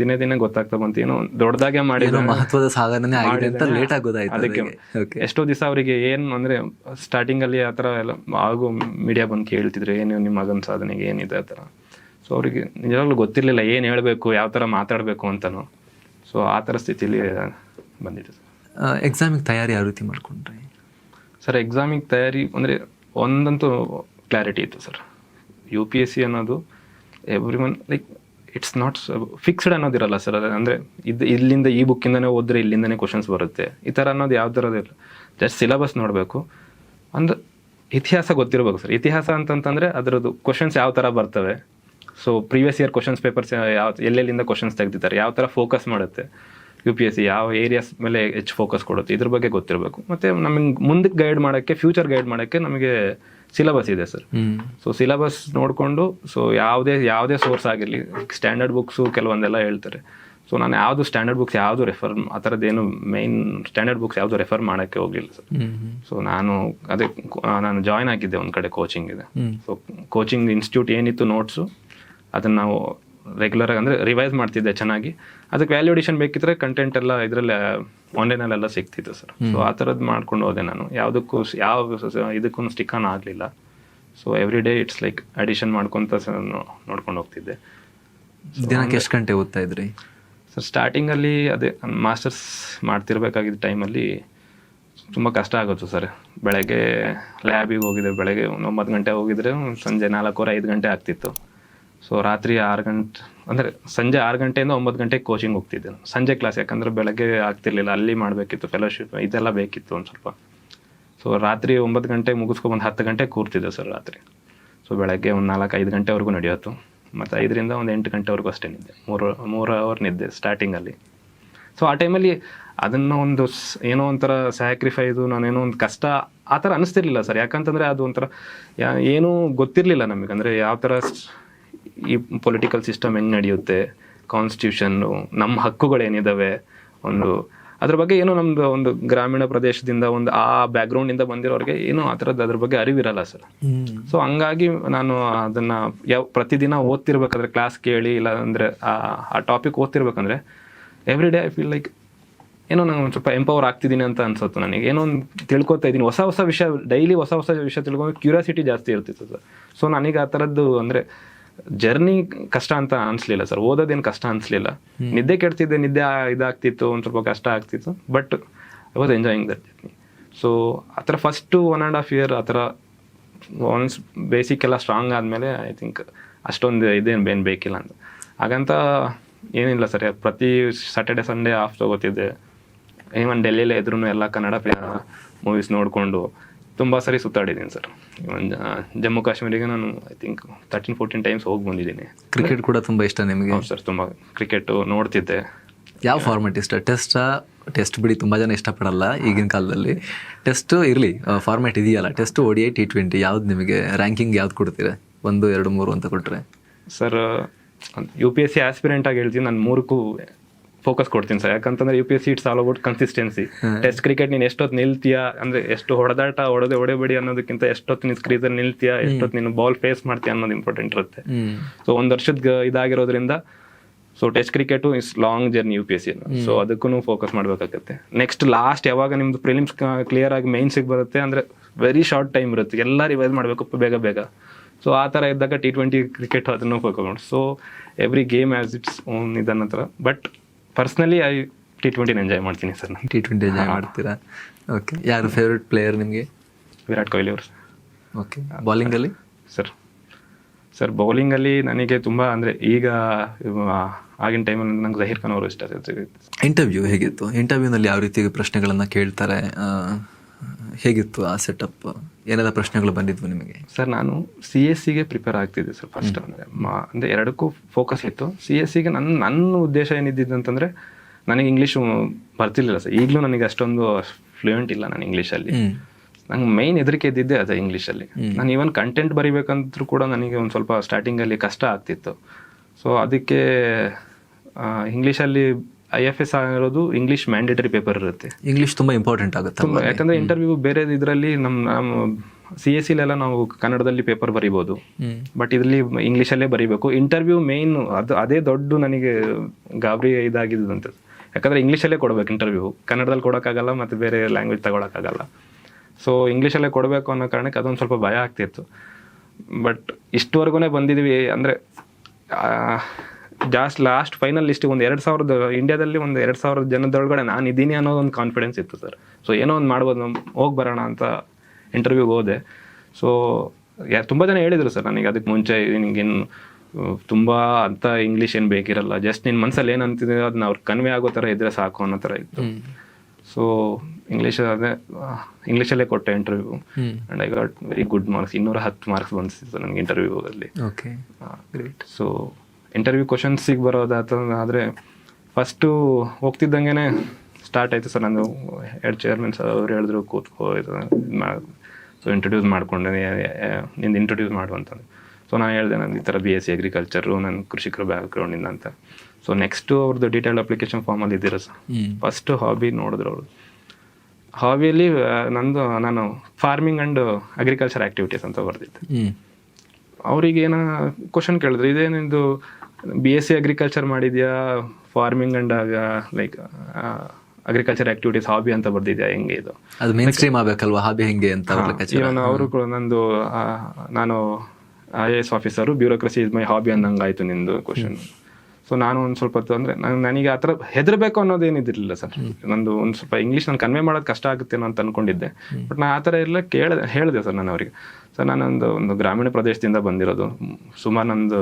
ದಿನೇ ದಿನೇ ಗೊತ್ತಾಗ್ತಾ ಬಂತು. ಏನೋ ದೊಡ್ಡದಾಗೆ ಮಾಡಿದ್ರು ಮಹತ್ವದ ಸಾಧನೆ ಆಗಿದೆ ಅಂತ ಮಾಡಿದ್ದಾನೆ. ಲೇಟ್ ಆಗೋದಾಯ್ತು ಅದಕ್ಕೆ ಎಷ್ಟೋ ದಿವಸ ಅವರಿಗೆ ಏನು ಅಂದ್ರೆ ಸ್ಟಾರ್ಟಿಂಗ್ ಅಲ್ಲಿ ಆತರ ಎಲ್ಲ ಆಗು ಮೀಡಿಯಾ ಬಂದು ಕೇಳ್ತಿದ್ರು ಏನು ನಿಮ್ಮ ಮಗನ ಸಾಧನೆಗೆ ಏನಿದೆ ಆತರ ಸೊ ಅವರಿಗೆ ನಿಜವಾಗ್ಲೂ ಗೊತ್ತಿರಲಿಲ್ಲ ಏನು ಹೇಳಬೇಕು ಯಾವ ಥರ ಮಾತಾಡಬೇಕು ಅಂತನೂ. ಸೊ ಆ ಥರ ಸ್ಥಿತಿಲಿ ಬಂದಿದೆ ಎಕ್ಸಾಮಿಗೆ ತಯಾರಿ ಯಾವ ರೀತಿ ಮಾಡ್ಕೊಂಡ್ರಿ? ಸರ್ ಎಕ್ಸಾಮಿಗೆ ತಯಾರಿ ಅಂದರೆ ಒಂದಂತೂ ಕ್ಲಾರಿಟಿ ಇತ್ತು sir U P S C ಅನ್ನೋದು every one like it's not fixed ಅನ್ನೋದಿರಲ್ಲ sir ಅದು ಅಂದರೆ ಇದು ಇಲ್ಲಿಂದ ಈ ಬುಕ್ಕಿಂದನೇ ಓದಿದ್ರೆ ಇಲ್ಲಿಂದನೇ ಕ್ವಶನ್ಸ್ ಬರುತ್ತೆ. ಈ ಥರ ಅನ್ನೋದು ಯಾವ ಥರದಿಲ್ಲ ಜಸ್ಟ್ ಸಿಲೆಬಸ್ ನೋಡಬೇಕು. ಒಂದು ಇತಿಹಾಸ ಗೊತ್ತಿರಬೇಕು ಸರ್ ಇತಿಹಾಸ ಅಂತಂತಂದರೆ ಅದರದ್ದು ಕ್ವಶನ್ಸ್ ಯಾವ ಥರ ಬರ್ತವೆ. So previous year questions papers ಯಾವ, ಎಲ್ಲೆಲ್ಲಿಂದ ಕ್ವಶನ್ಸ್ ತೆಗೆದಿದ್ದಾರೆ, ಯಾವ ಥರ ಫೋಕಸ್ ಮಾಡುತ್ತೆ. ಯು ಪಿ ಎಸ್ ಸಿ ಯಾವ ಏರಿಯಾಸ್ ಮೇಲೆ ಹೆಚ್ಚು ಫೋಕಸ್ ಕೊಡುತ್ತೆ, ಇದ್ರ ಬಗ್ಗೆ ಗೊತ್ತಿರಬೇಕು. ಮತ್ತು ನಮಗೆ ಮುಂದಕ್ಕೆ ಗೈಡ್ ಮಾಡೋಕ್ಕೆ ಫ್ಯೂಚರ್ ಗೈಡ್ ಮಾಡೋಕ್ಕೆ ನಮಗೆ ಸಿಲೆಬಸ್ ಇದೆ ಸರ್. ಸೊ ಸಿಲಬಸ್ ನೋಡಿಕೊಂಡು ಸೊ ಯಾವುದೇ ಯಾವುದೇ ಸೋರ್ಸ್ ಆಗಿರಲಿ ಸ್ಟ್ಯಾಂಡರ್ಡ್ ಬುಕ್ಸು ಕೆಲವೊಂದೆಲ್ಲ ಹೇಳ್ತಾರೆ. ಸೊ ನಾನು ಯಾವುದು ಸ್ಟ್ಯಾಂಡರ್ಡ್ ಬುಕ್ಸ್ ಯಾವುದು ರೆಫರ್ ಆ ಥರದ್ದೇನು ಮೈನ್ ಸ್ಟ್ಯಾಂಡರ್ಡ್ ಬುಕ್ಸ್ ಯಾವುದು ರೆಫರ್ ಮಾಡೋಕ್ಕೆ ಹೋಗಿಲ್ಲ ಸರ್. ಸೊ ನಾನು ಅದೇ ನಾನು ಜಾಯ್ನ್ ಆಗಿದ್ದೆ ಒಂದು ಕಡೆ ಕೋಚಿಂಗ್ ಇದೆ. ಸೊ ಕೋಚಿಂಗ್ ಇನ್ಸ್ಟಿಟ್ಯೂಟ್ ಏನಿತ್ತು ನೋಟ್ಸು ಅದನ್ನು ನಾವು ರೆಗ್ಯುಲರ್ ಅಂದರೆ ರಿವೈಸ್ ಮಾಡ್ತಿದ್ದೆ ಚೆನ್ನಾಗಿ. ಅದಕ್ಕೆ ವ್ಯಾಲ್ಯೂಡೇಷನ್ ಬೇಕಿದ್ರೆ ಕಂಟೆಂಟ್ ಎಲ್ಲ ಇದರಲ್ಲೇ ಆನ್ಲೈನಲ್ಲೆಲ್ಲ ಸಿಗ್ತಿತ್ತು ಸರ್. ಸೊ ಆ ಥರದ್ದು ಮಾಡ್ಕೊಂಡು ಹೋದೆ ನಾನು. ಯಾವುದಕ್ಕೂ ಯಾವ ಇದಕ್ಕೂ ಸ್ಟಿಕ್ ಆನ್ ಆಗಲಿಲ್ಲ. So every day it's like addition ಮಾಡ್ಕೊತ ಸರ್ ನಾನು ನೋಡ್ಕೊಂಡು ಹೋಗ್ತಿದ್ದೆ. ದಿನಕ್ಕೆ ಎಷ್ಟು ಗಂಟೆ ಓದ್ತಾ ಇದ್ರಿ? ಸರ್ ಸ್ಟಾರ್ಟಿಂಗಲ್ಲಿ ಅದೇ ಮಾಸ್ಟರ್ಸ್ ಮಾಡ್ತಿರ್ಬೇಕಾಗಿದ್ದ ಟೈಮಲ್ಲಿ ತುಂಬ ಕಷ್ಟ ಆಗುತ್ತೆ ಸರ್. ಬೆಳಗ್ಗೆ ಲ್ಯಾಬಿಗೆ ಹೋಗಿದ್ದೆ. ಬೆಳಗ್ಗೆ ಒಂಬತ್ತು ಗಂಟೆ ಹೋಗಿದ್ರೆ ಸಂಜೆ ನಾಲ್ಕೂವರೆ ಐದು ಗಂಟೆ ಆಗ್ತಿತ್ತು. ಸೊ ರಾತ್ರಿ ಆರು ಗಂಟೆ ಅಂದರೆ ಸಂಜೆ ಆರು ಗಂಟೆಯಿಂದ ಒಂಬತ್ತು ಗಂಟೆಗೆ ಕೋಚಿಂಗ್ ಹೋಗ್ತಿದ್ದೆ. ಸಂಜೆ ಕ್ಲಾಸ್ ಯಾಕಂದರೆ ಬೆಳಗ್ಗೆ ಆಗ್ತಿರ್ಲಿಲ್ಲ, ಅಲ್ಲಿ ಮಾಡಬೇಕಿತ್ತು ಫೆಲೋಶಿಪ್ ಇದೆಲ್ಲ ಬೇಕಿತ್ತು ಒಂದು ಸ್ವಲ್ಪ. ಸೊ ರಾತ್ರಿ ಒಂಬತ್ತು ಗಂಟೆ ಮುಗಿಸ್ಕೊಂಬಂದು ಹತ್ತು ಗಂಟೆ ಕೂರ್ತಿದ್ದೆ ಸರ್ ರಾತ್ರಿ. ಸೊ ಬೆಳಗ್ಗೆ ಒಂದು ನಾಲ್ಕು, ಐದು ಗಂಟೆವರೆಗೂ ನಡೆಯೋತ್ತು ಮತ್ತು ಐದರಿಂದ ಒಂದು ಎಂಟು ಗಂಟೆವರೆಗೂ ಅಷ್ಟೇ ನಿದ್ದೆ. ಮೂರು ಮೂರು ಅವರ್ ನಿದ್ದೆ ಸ್ಟಾರ್ಟಿಂಗಲ್ಲಿ ಸೊ ಆ ಟೈಮಲ್ಲಿ ಅದನ್ನು ಒಂದು ಏನೋ ಒಂಥರ ಸ್ಯಾಕ್ರಿಫೈಸು ನಾನೇನೋ ಒಂದು ಕಷ್ಟ, ಆ ಥರ ಅನಿಸ್ತಿರ್ಲಿಲ್ಲ ಸರ್ ಯಾಕಂತಂದರೆ ಅದು ಒಂಥರ ಏನೂ ಗೊತ್ತಿರಲಿಲ್ಲ ನಮಗೆ. ಅಂದರೆ ಯಾವ ಥರ ಈ ಪೊಲಿಟಿಕಲ್ ಸಿಸ್ಟಮ್ ಹೆಂಗೆ ನಡೆಯುತ್ತೆ? ಕಾನ್ಸ್ಟಿಟ್ಯೂಷನ್ನು ನಮ್ಮ ಹಕ್ಕುಗಳೇನಿದ್ದಾವೆ ಒಂದು ಅದ್ರ ಬಗ್ಗೆ ಏನೋ ನಮ್ದು ಒಂದು ಗ್ರಾಮೀಣ ಪ್ರದೇಶದಿಂದ ಒಂದು ಆ ಬ್ಯಾಕ್ಗ್ರೌಂಡಿಂದ ಬಂದಿರೋರಿಗೆ ಏನೋ ಆ ಥರದ್ದು ಅದ್ರ ಬಗ್ಗೆ ಅರಿವಿರಲ್ಲ ಸರ್. ಸೊ ಹಂಗಾಗಿ ನಾನು ಅದನ್ನ ಯಾವ ಪ್ರತಿದಿನ ಓದ್ತಿರ್ಬೇಕಾದ್ರೆ ಕ್ಲಾಸ್ ಕೇಳಿ ಇಲ್ಲ ಅಂದ್ರೆ ಆ ಆ topic ಓದ್ತಿರ್ಬೇಕಂದ್ರೆ every day I feel like ಏನೋ ನಾನು ಒಂದು ಸ್ವಲ್ಪ ಎಂಪವರ್ ಆಗ್ತಿದ್ದೀನಿ ಅಂತ ಅನ್ಸುತ್ತೆ ನನಗೆ. ಏನೋ ಒಂದು ತಿಳ್ಕೊತಾ ಇದ್ದೀನಿ ಹೊಸ ಹೊಸ ವಿಷಯ ಡೈಲಿ ಹೊಸ ಹೊಸ ವಿಷಯ ತಿಳ್ಕೊಂಡು ಕ್ಯೂರಿಯಾಸಿಟಿ ಜಾಸ್ತಿ ಇರ್ತಿತ್ತು ಸರ್. ಸೊ ನನಗೆ ಆ ಥರದ್ದು ಅಂದರೆ ಜರ್ನಿ ಕಷ್ಟ ಅಂತ ಅನ್ಸ್ಲಿಲ್ಲ ಸರ್ ಓದೋದೇನು ಕಷ್ಟ ಅನ್ಸ್ಲಿಲ್ಲ. ನಿದ್ದೆ ಕೆಡ್ತಿದ್ದೆ ನಿದ್ದೆ ಇದಾಗ್ತಿತ್ತು ಒಂದು ಸ್ವಲ್ಪ ಕಷ್ಟ ಆಗ್ತಿತ್ತು. But I was enjoying that journey so ಆ ಥರ first one and half year ಆ ಥರ ಒನ್ಸ್ ಬೇಸಿಕ್ ಎಲ್ಲ ಸ್ಟ್ರಾಂಗ್ ಆದಮೇಲೆ ಐ ಥಿಂಕ್ ಅಷ್ಟೊಂದು ಇದೇನು ಬೇನ್ ಬೇಕಿಲ್ಲ ಅಂತ. ಹಾಗಂತ ಏನಿಲ್ಲ ಸರ್ ಪ್ರತಿ ಸಾಟರ್ಡೆ ಸಂಡೇ ಆಫ್ ತಗೋತಿದ್ದೆ. ಈವನ್ ಡೆಲ್ಲಿಲೇ ಇದ್ರೂ ಎಲ್ಲ ಕನ್ನಡ ಮೂವೀಸ್ ನೋಡಿಕೊಂಡು ತುಂಬ ಸರಿ ಸುತ್ತಾಡಿದ್ದೀನಿ ಸರ್. ಒಂದು ಜಮ್ಮು ಕಾಶ್ಮೀರಿಗೆ ನಾನು I think thirteen fourteen times ಹೋಗಿ ಬಂದಿದ್ದೀನಿ. ಕ್ರಿಕೆಟ್ ಕೂಡ ತುಂಬ ಇಷ್ಟ ನಿಮಗೆ? ಸರ್ ತುಂಬ. ಕ್ರಿಕೆಟು ನೋಡ್ತಿದ್ದೆ. ಯಾವ ಫಾರ್ಮೆಟ್ ಇಷ್ಟ? ಟೆಸ್ಟಾ ಟೆಸ್ಟ್ ಬಿಡಿ ತುಂಬ ಜನ ಇಷ್ಟಪಡಲ್ಲ ಈಗಿನ ಕಾಲದಲ್ಲಿ. ಟೆಸ್ಟ್ ಇರಲಿ ಫಾರ್ಮೆಟ್ ಇದೆಯಲ್ಲ. ಟೆಸ್ಟ್ ಐ ಟಿ ಟ್ವೆಂಟಿ ಯಾವ್ದು ನಿಮಗೆ ರ್ಯಾಂಕಿಂಗ್ ಯಾವ್ದು ಕೊಡ್ತೀರಾ? ಒಂದು ಎರಡು ಮೂರು ಅಂತ ಕೊಟ್ಟರೆ sir U P S C aspirant ಆಗಿ ಹೇಳ್ತೀನಿ. ನಾನು ಮೂರಕ್ಕೂ ಫೋಕಸ್ ಕೊಡ್ತೀನಿ ಸರ್. ಯಾಕಂತಂದ್ರೆ U P S C it's all about consistency test cricket ನೀನು ಎಷ್ಟೊತ್ತು ನಿಲ್ತೀಯಾ? ಅಂದ್ರೆ ಎಷ್ಟು ಹೊಡೆದಾಟ ಹೊಡೆದೆ ಹೊಡೆಬೇಡಿ ಅನ್ನೋದಕ್ಕಿಂತ ಎಷ್ಟೊತ್ತು ನೀನು ಸ್ಕ್ರೀಸಲ್ಲಿ ನಿಲ್ತೀಯಾ? ಎಷ್ಟೊತ್ತು ನೀನು ಬಾಲ್ ಫೇಸ್ ಮಾಡ್ತೀಯ ಅನ್ನೋದು ಇಂಪಾರ್ಟೆಂಟ್ ಇರುತ್ತೆ. ಸೊ ಒಂದು ವರ್ಷದ ಇದಾಗಿರೋದ್ರಿಂದ so test cricket is long journey U P S C so ಅದಕ್ಕೂ ಫೋಕಸ್ ಮಾಡಬೇಕಾಗತ್ತೆ. ನೆಕ್ಸ್ಟ್ ಲಾಸ್ಟ್ ಯಾವಾಗ ನಿಮ್ದು ಪ್ರಿಲಿಮ್ಸ್ ಕ್ಲಿಯರ್ ಆಗಿ ಮೈನ್ಸಿಗೆ ಬರುತ್ತೆ ಅಂದ್ರೆ ವೆರಿ ಶಾರ್ಟ್ ಟೈಮ್ ಇರುತ್ತೆ. ಎಲ್ಲ ರಿವೈಸ್ ಮಾಡಬೇಕು ಬೇಗ ಬೇಗ. ಸೊ ಆ ಥರ ಇದ್ದಾಗ ಟಿ ಟ್ವೆಂಟಿ ಕ್ರಿಕೆಟ್ ಅದನ್ನು ಫೋಕಸ್ ಮಾಡಿ. So every game as it's own ಇದನ್ನ ಥರ ಬಟ್ ಪರ್ಸ್ನಲಿ ಐ ಟಿ ಟ್ವೆಂಟಿನ ಎಂಜಾಯ್ ಮಾಡ್ತೀನಿ ಸರ್ ನಾನು. ಟಿ ಟ್ವೆಂಟಿ ಎಂಜಾಯ್ ಮಾಡ್ತೀರಾ? ಓಕೆ ಯಾರು ಫೇವ್ರೆಟ್ ಪ್ಲೇಯರ್ ನಿಮಗೆ? ವಿರಾಟ್ ಕೊಹ್ಲಿ ಅವರು ಓಕೆ ಬೌಲಿಂಗಲ್ಲಿ ಸರ್ ಸರ್ ಬೌಲಿಂಗಲ್ಲಿ ನನಗೆ ತುಂಬ ಅಂದರೆ ಈಗ ಆಗಿನ ಟೈಮಲ್ಲಿ ನಂಗೆ ಜಹೀರ್ ಖಾನ್ ಅವರು ಇಷ್ಟ ಇಂಟರ್ವ್ಯೂ ಹೇಗಿತ್ತು? ಇಂಟರ್ವ್ಯೂನಲ್ಲಿ ಯಾವ ರೀತಿ ಪ್ರಶ್ನೆಗಳನ್ನು ಕೇಳ್ತಾರೆ? ಹೇಗಿತ್ತು ಆ ಸೆಟಪ್ ಏನೆಲ್ಲ ಪ್ರಶ್ನೆಗಳು ಬಂದಿದ್ವು ನಿಮಗೆ? ಸರ್ ನಾನು ಸಿ ಎಸ್ ಸಿಗೆ ಪ್ರಿಪೇರ್ ಆಗ್ತಿದ್ದೆ ಸರ್ ಫಸ್ಟ್ ಅಂದರೆ. ಅಂದರೆ ಎರಡಕ್ಕೂ ಫೋಕಸ್ ಇತ್ತು. ಸಿ ಎಸ್ ಸಿಗೆ ನನ್ನ ನನ್ನ ಉದ್ದೇಶ ಏನಿದ್ದಿದ್ದು ಅಂತಂದರೆ ನನಗೆ ಇಂಗ್ಲೀಷು ಬರ್ತಿರ್ಲಿಲ್ಲ ಸರ್. ಈಗಲೂ ನನಗೆ ಅಷ್ಟೊಂದು ಫ್ಲೂಯೆಂಟ್ ಇಲ್ಲ ನಾನು ಇಂಗ್ಲೀಷಲ್ಲಿ ನಂಗೆ ಮೈನ್ ಹೆದರಿಕೆ ಇದ್ದಿದ್ದೆ ಅದೇ ಇಂಗ್ಲೀಷಲ್ಲಿ ನಾನು ಈವನ್ ಕಂಟೆಂಟ್ ಬರಿಬೇಕಂದ್ರೂ ಕೂಡ ನನಗೆ ಒಂದು ಸ್ವಲ್ಪ ಸ್ಟಾರ್ಟಿಂಗಲ್ಲಿ ಕಷ್ಟ ಆಗ್ತಿತ್ತು. ಸೊ ಅದಕ್ಕೆ ಇಂಗ್ಲೀಷಲ್ಲಿ ಐ ಎಫ್ ಎಸ್ ಆಗಿರೋದು ಇಂಗ್ಲೀಷ್ ಮ್ಯಾಂಡೇಟರಿ ಪೇಪರ್ ಇರುತ್ತೆ. ಇಂಗ್ಲಿಷ್ ತುಂಬಾ ಇಂಪಾರ್ಟೆಂಟ್ ಆಗುತ್ತೆ ತುಂಬ ಯಾಕಂದ್ರೆ ಇಂಟರ್ವ್ಯೂ ಬೇರೆ ಇದರಲ್ಲಿ ನಮ್ಮ ನಮ್ಮ ಸಿ ಎಸ್ ಸಿಲೆಲ್ಲ ನಾವು ಕನ್ನಡದಲ್ಲಿ ಪೇಪರ್ ಬರಿಬೋದು. ಬಟ್ ಇದರಲ್ಲಿ ಇಂಗ್ಲೀಷಲ್ಲೇ ಬರಿಬೇಕು. ಇಂಟರ್ವ್ಯೂ ಮೇನ್ ಅದು ಅದೇ ದೊಡ್ಡ ನನಗೆ ಗಾಬರಿ ಇದಾಗಿದ್ದಂತ ಯಾಕಂದ್ರೆ ಇಂಗ್ಲೀಷಲ್ಲೇ ಕೊಡ್ಬೇಕು ಇಂಟರ್ವ್ಯೂ ಕನ್ನಡದಲ್ಲಿ ಕೊಡೋಕ್ಕಾಗಲ್ಲ ಮತ್ತು ಬೇರೆ ಲ್ಯಾಂಗ್ವೇಜ್ ತಗೊಳಕ್ಕಾಗಲ್ಲ. ಸೊ ಇಂಗ್ಲೀಷಲ್ಲೇ ಕೊಡಬೇಕು ಅನ್ನೋ ಕಾರಣಕ್ಕೆ ಅದೊಂದು ಸ್ವಲ್ಪ ಭಯ ಆಗ್ತಿತ್ತು. ಬಟ್ ಇಷ್ಟುವರೆಗೂ ಬಂದಿದ್ವಿ ಅಂದರೆ ಜಾಸ್ಟ್ ಲಾಸ್ಟ್ ಫೈನಲ್ ಇಷ್ಟು ಒಂದು ಎರಡು ಸಾವಿರದ ಇಂಡಿಯಾದಲ್ಲಿ ಒಂದು ಎರಡು ಸಾವಿರದ ಜನದೊಳಗಡೆ ನಾನು ಇದ್ದೀನಿ ಅನ್ನೋ ಒಂದು ಕಾನ್ಫಿಡೆನ್ಸ್ ಇತ್ತು ಸರ್ ಸೊ ಏನೋ ಒಂದು ಮಾಡ್ಬೋದು ಹೋಗಿ ಬರೋಣ ಅಂತ ಇಂಟರ್ವ್ಯೂಗೆ ಹೋದೆ. ಸೊ ಯಾ ತುಂಬ ಜನ ಹೇಳಿದರು ಸರ್ ನನಗೆ ಅದಕ್ಕೆ ಮುಂಚೆ ನಿನಗೇನು ತುಂಬ ಅಂತ ಇಂಗ್ಲೀಷ್ ಏನು ಬೇಕಿರಲ್ಲ ಜಸ್ಟ್ ನಿನ್ನ ಮನಸ್ಸಲ್ಲಿ ಏನು ಅಂತಿದೆ ಅದನ್ನ ಅವ್ರು ಕನ್ವೆ ಆಗೋ ಥರ ಇದ್ರೆ ಸಾಕು ಅನ್ನೋ ಥರ ಇತ್ತು. ಸೊ ಇಂಗ್ಲೀಷ್ ಅದೇ ಇಂಗ್ಲೀಷಲ್ಲೇ ಕೊಟ್ಟೆ interview and and I got very good marks ಇನ್ನೂರ ಹತ್ತು ಮಾರ್ಕ್ಸ್ ಬಂದಿತ್ತು ನನಗೆ ಇಂಟರ್ವ್ಯೂದಲ್ಲಿ ಓಕೆ ಗ್ರೇಟ್ ಸೊ ಇಂಟರ್ವ್ಯೂ ಕ್ವಶನ್ಸಿಗೆ ಬರೋದಾತ ಆದರೆ ಫಸ್ಟು ಹೋಗ್ತಿದ್ದಂಗೆ ಸ್ಟಾರ್ಟ್ ಆಯಿತು ಸರ್ ನಂದು. ಹೆಡ್ ಚೇರ್ಮನ್ ಸರ್ ಅವ್ರು ಹೇಳಿದ್ರು ಕೂತ್ಕೋ ಇದು ಸೊ ಇಂಟ್ರೊಡ್ಯೂಸ್ ಮಾಡ್ಕೊಂಡೆ ನಿಂದು ಇಂಟ್ರೊಡ್ಯೂಸ್ ಮಾಡು ಅಂತಂದು ಸೊ ನಾನು ಹೇಳಿದೆ ನಾನು ಈ ಥರ ಬಿ ಎಸ್ ಸಿ ಅಗ್ರಿಕಲ್ಚರು ನನ್ನ ಕೃಷಿಕರ ಬ್ಯಾಕ್ಗ್ರೌಂಡಿಂದ ಅಂತ. ಸೊ ನೆಕ್ಸ್ಟು ಅವ್ರದ್ದು ಡೀಟೇಲ್ಡ್ ಅಪ್ಲಿಕೇಶನ್ ಫಾರ್ಮಲ್ಲಿ ಇದ್ದೀರ ಸರ್? ಫಸ್ಟು ಹಾಬಿ ನೋಡಿದ್ರು ಅವರು. ಹಾಬಿಯಲ್ಲಿ ನಂದು ನಾನು ಫಾರ್ಮಿಂಗ್ ಆ್ಯಂಡ್ ಅಗ್ರಿಕಲ್ಚರ್ ಆ್ಯಕ್ಟಿವಿಟೀಸ್ ಅಂತ ಬರ್ದಿತ್ತು ಅವ್ರಿಗೇನ ಅವ್ರಿಗೆ ಏನೋ ಕ್ವಶನ್ ಕೇಳಿದ್ರು ಇದೇನಿದು ಬಿ ಎಸ್ ಸಿ ಅಗ್ರಿಕಲ್ಚರ್ ಮಾಡಿದ್ಯಾ? Farming and like agriculture activities hobby ಅಂತ ಬರ್ದಿದ್ಯಾ? ಹೆಂಗೆ ಇದು? ಅದು ಮೇನ್ ಸ್ಟ್ರೀಮ್ ಆಗಬೇಕಲ್ವಾ? ಹಾಬಿ ಹೆಂಗೆ ಅಂತ ಅವ್ರ ಕೂಡ ನಂದು ನಾನು I A S officer bureaucracy is my hobby ಅನ್ನಂಗೆ ಆಯಿತು ನಿಂದು ಕ್ವಶನ್ ಸೊ ನಾನು ಒಂದು ಸ್ವಲ್ಪ ಹೊತ್ತು ಅಂದರೆ ನನಗೆ ಆ ಥರ ಹೆದರಬೇಕು ಅನ್ನೋದೇನಿದ್ದಿರಲಿಲ್ಲ ಸರ್. ನಂದು ಒಂದು ಸ್ವಲ್ಪ ಇಂಗ್ಲೀಷ್ ನಾನು ಕನ್ವೆ ಮಾಡೋದು ಕಷ್ಟ ಆಗುತ್ತೆ ಅಂತ ಅನ್ಕೊಂಡಿದ್ದೆ. ಬಟ್ ನಾನು ಆ ಥರ ಎಲ್ಲ ಕೇಳಿದೆ ಹೇಳಿದೆ ಸರ್ ನಾನು ಅವರಿಗೆ. ಸರ್ ನಾನೊಂದು ಒಂದು ಗ್ರಾಮೀಣ ಪ್ರದೇಶದಿಂದ ಬಂದಿರೋದು. ಸುಮಾರು ನಂದು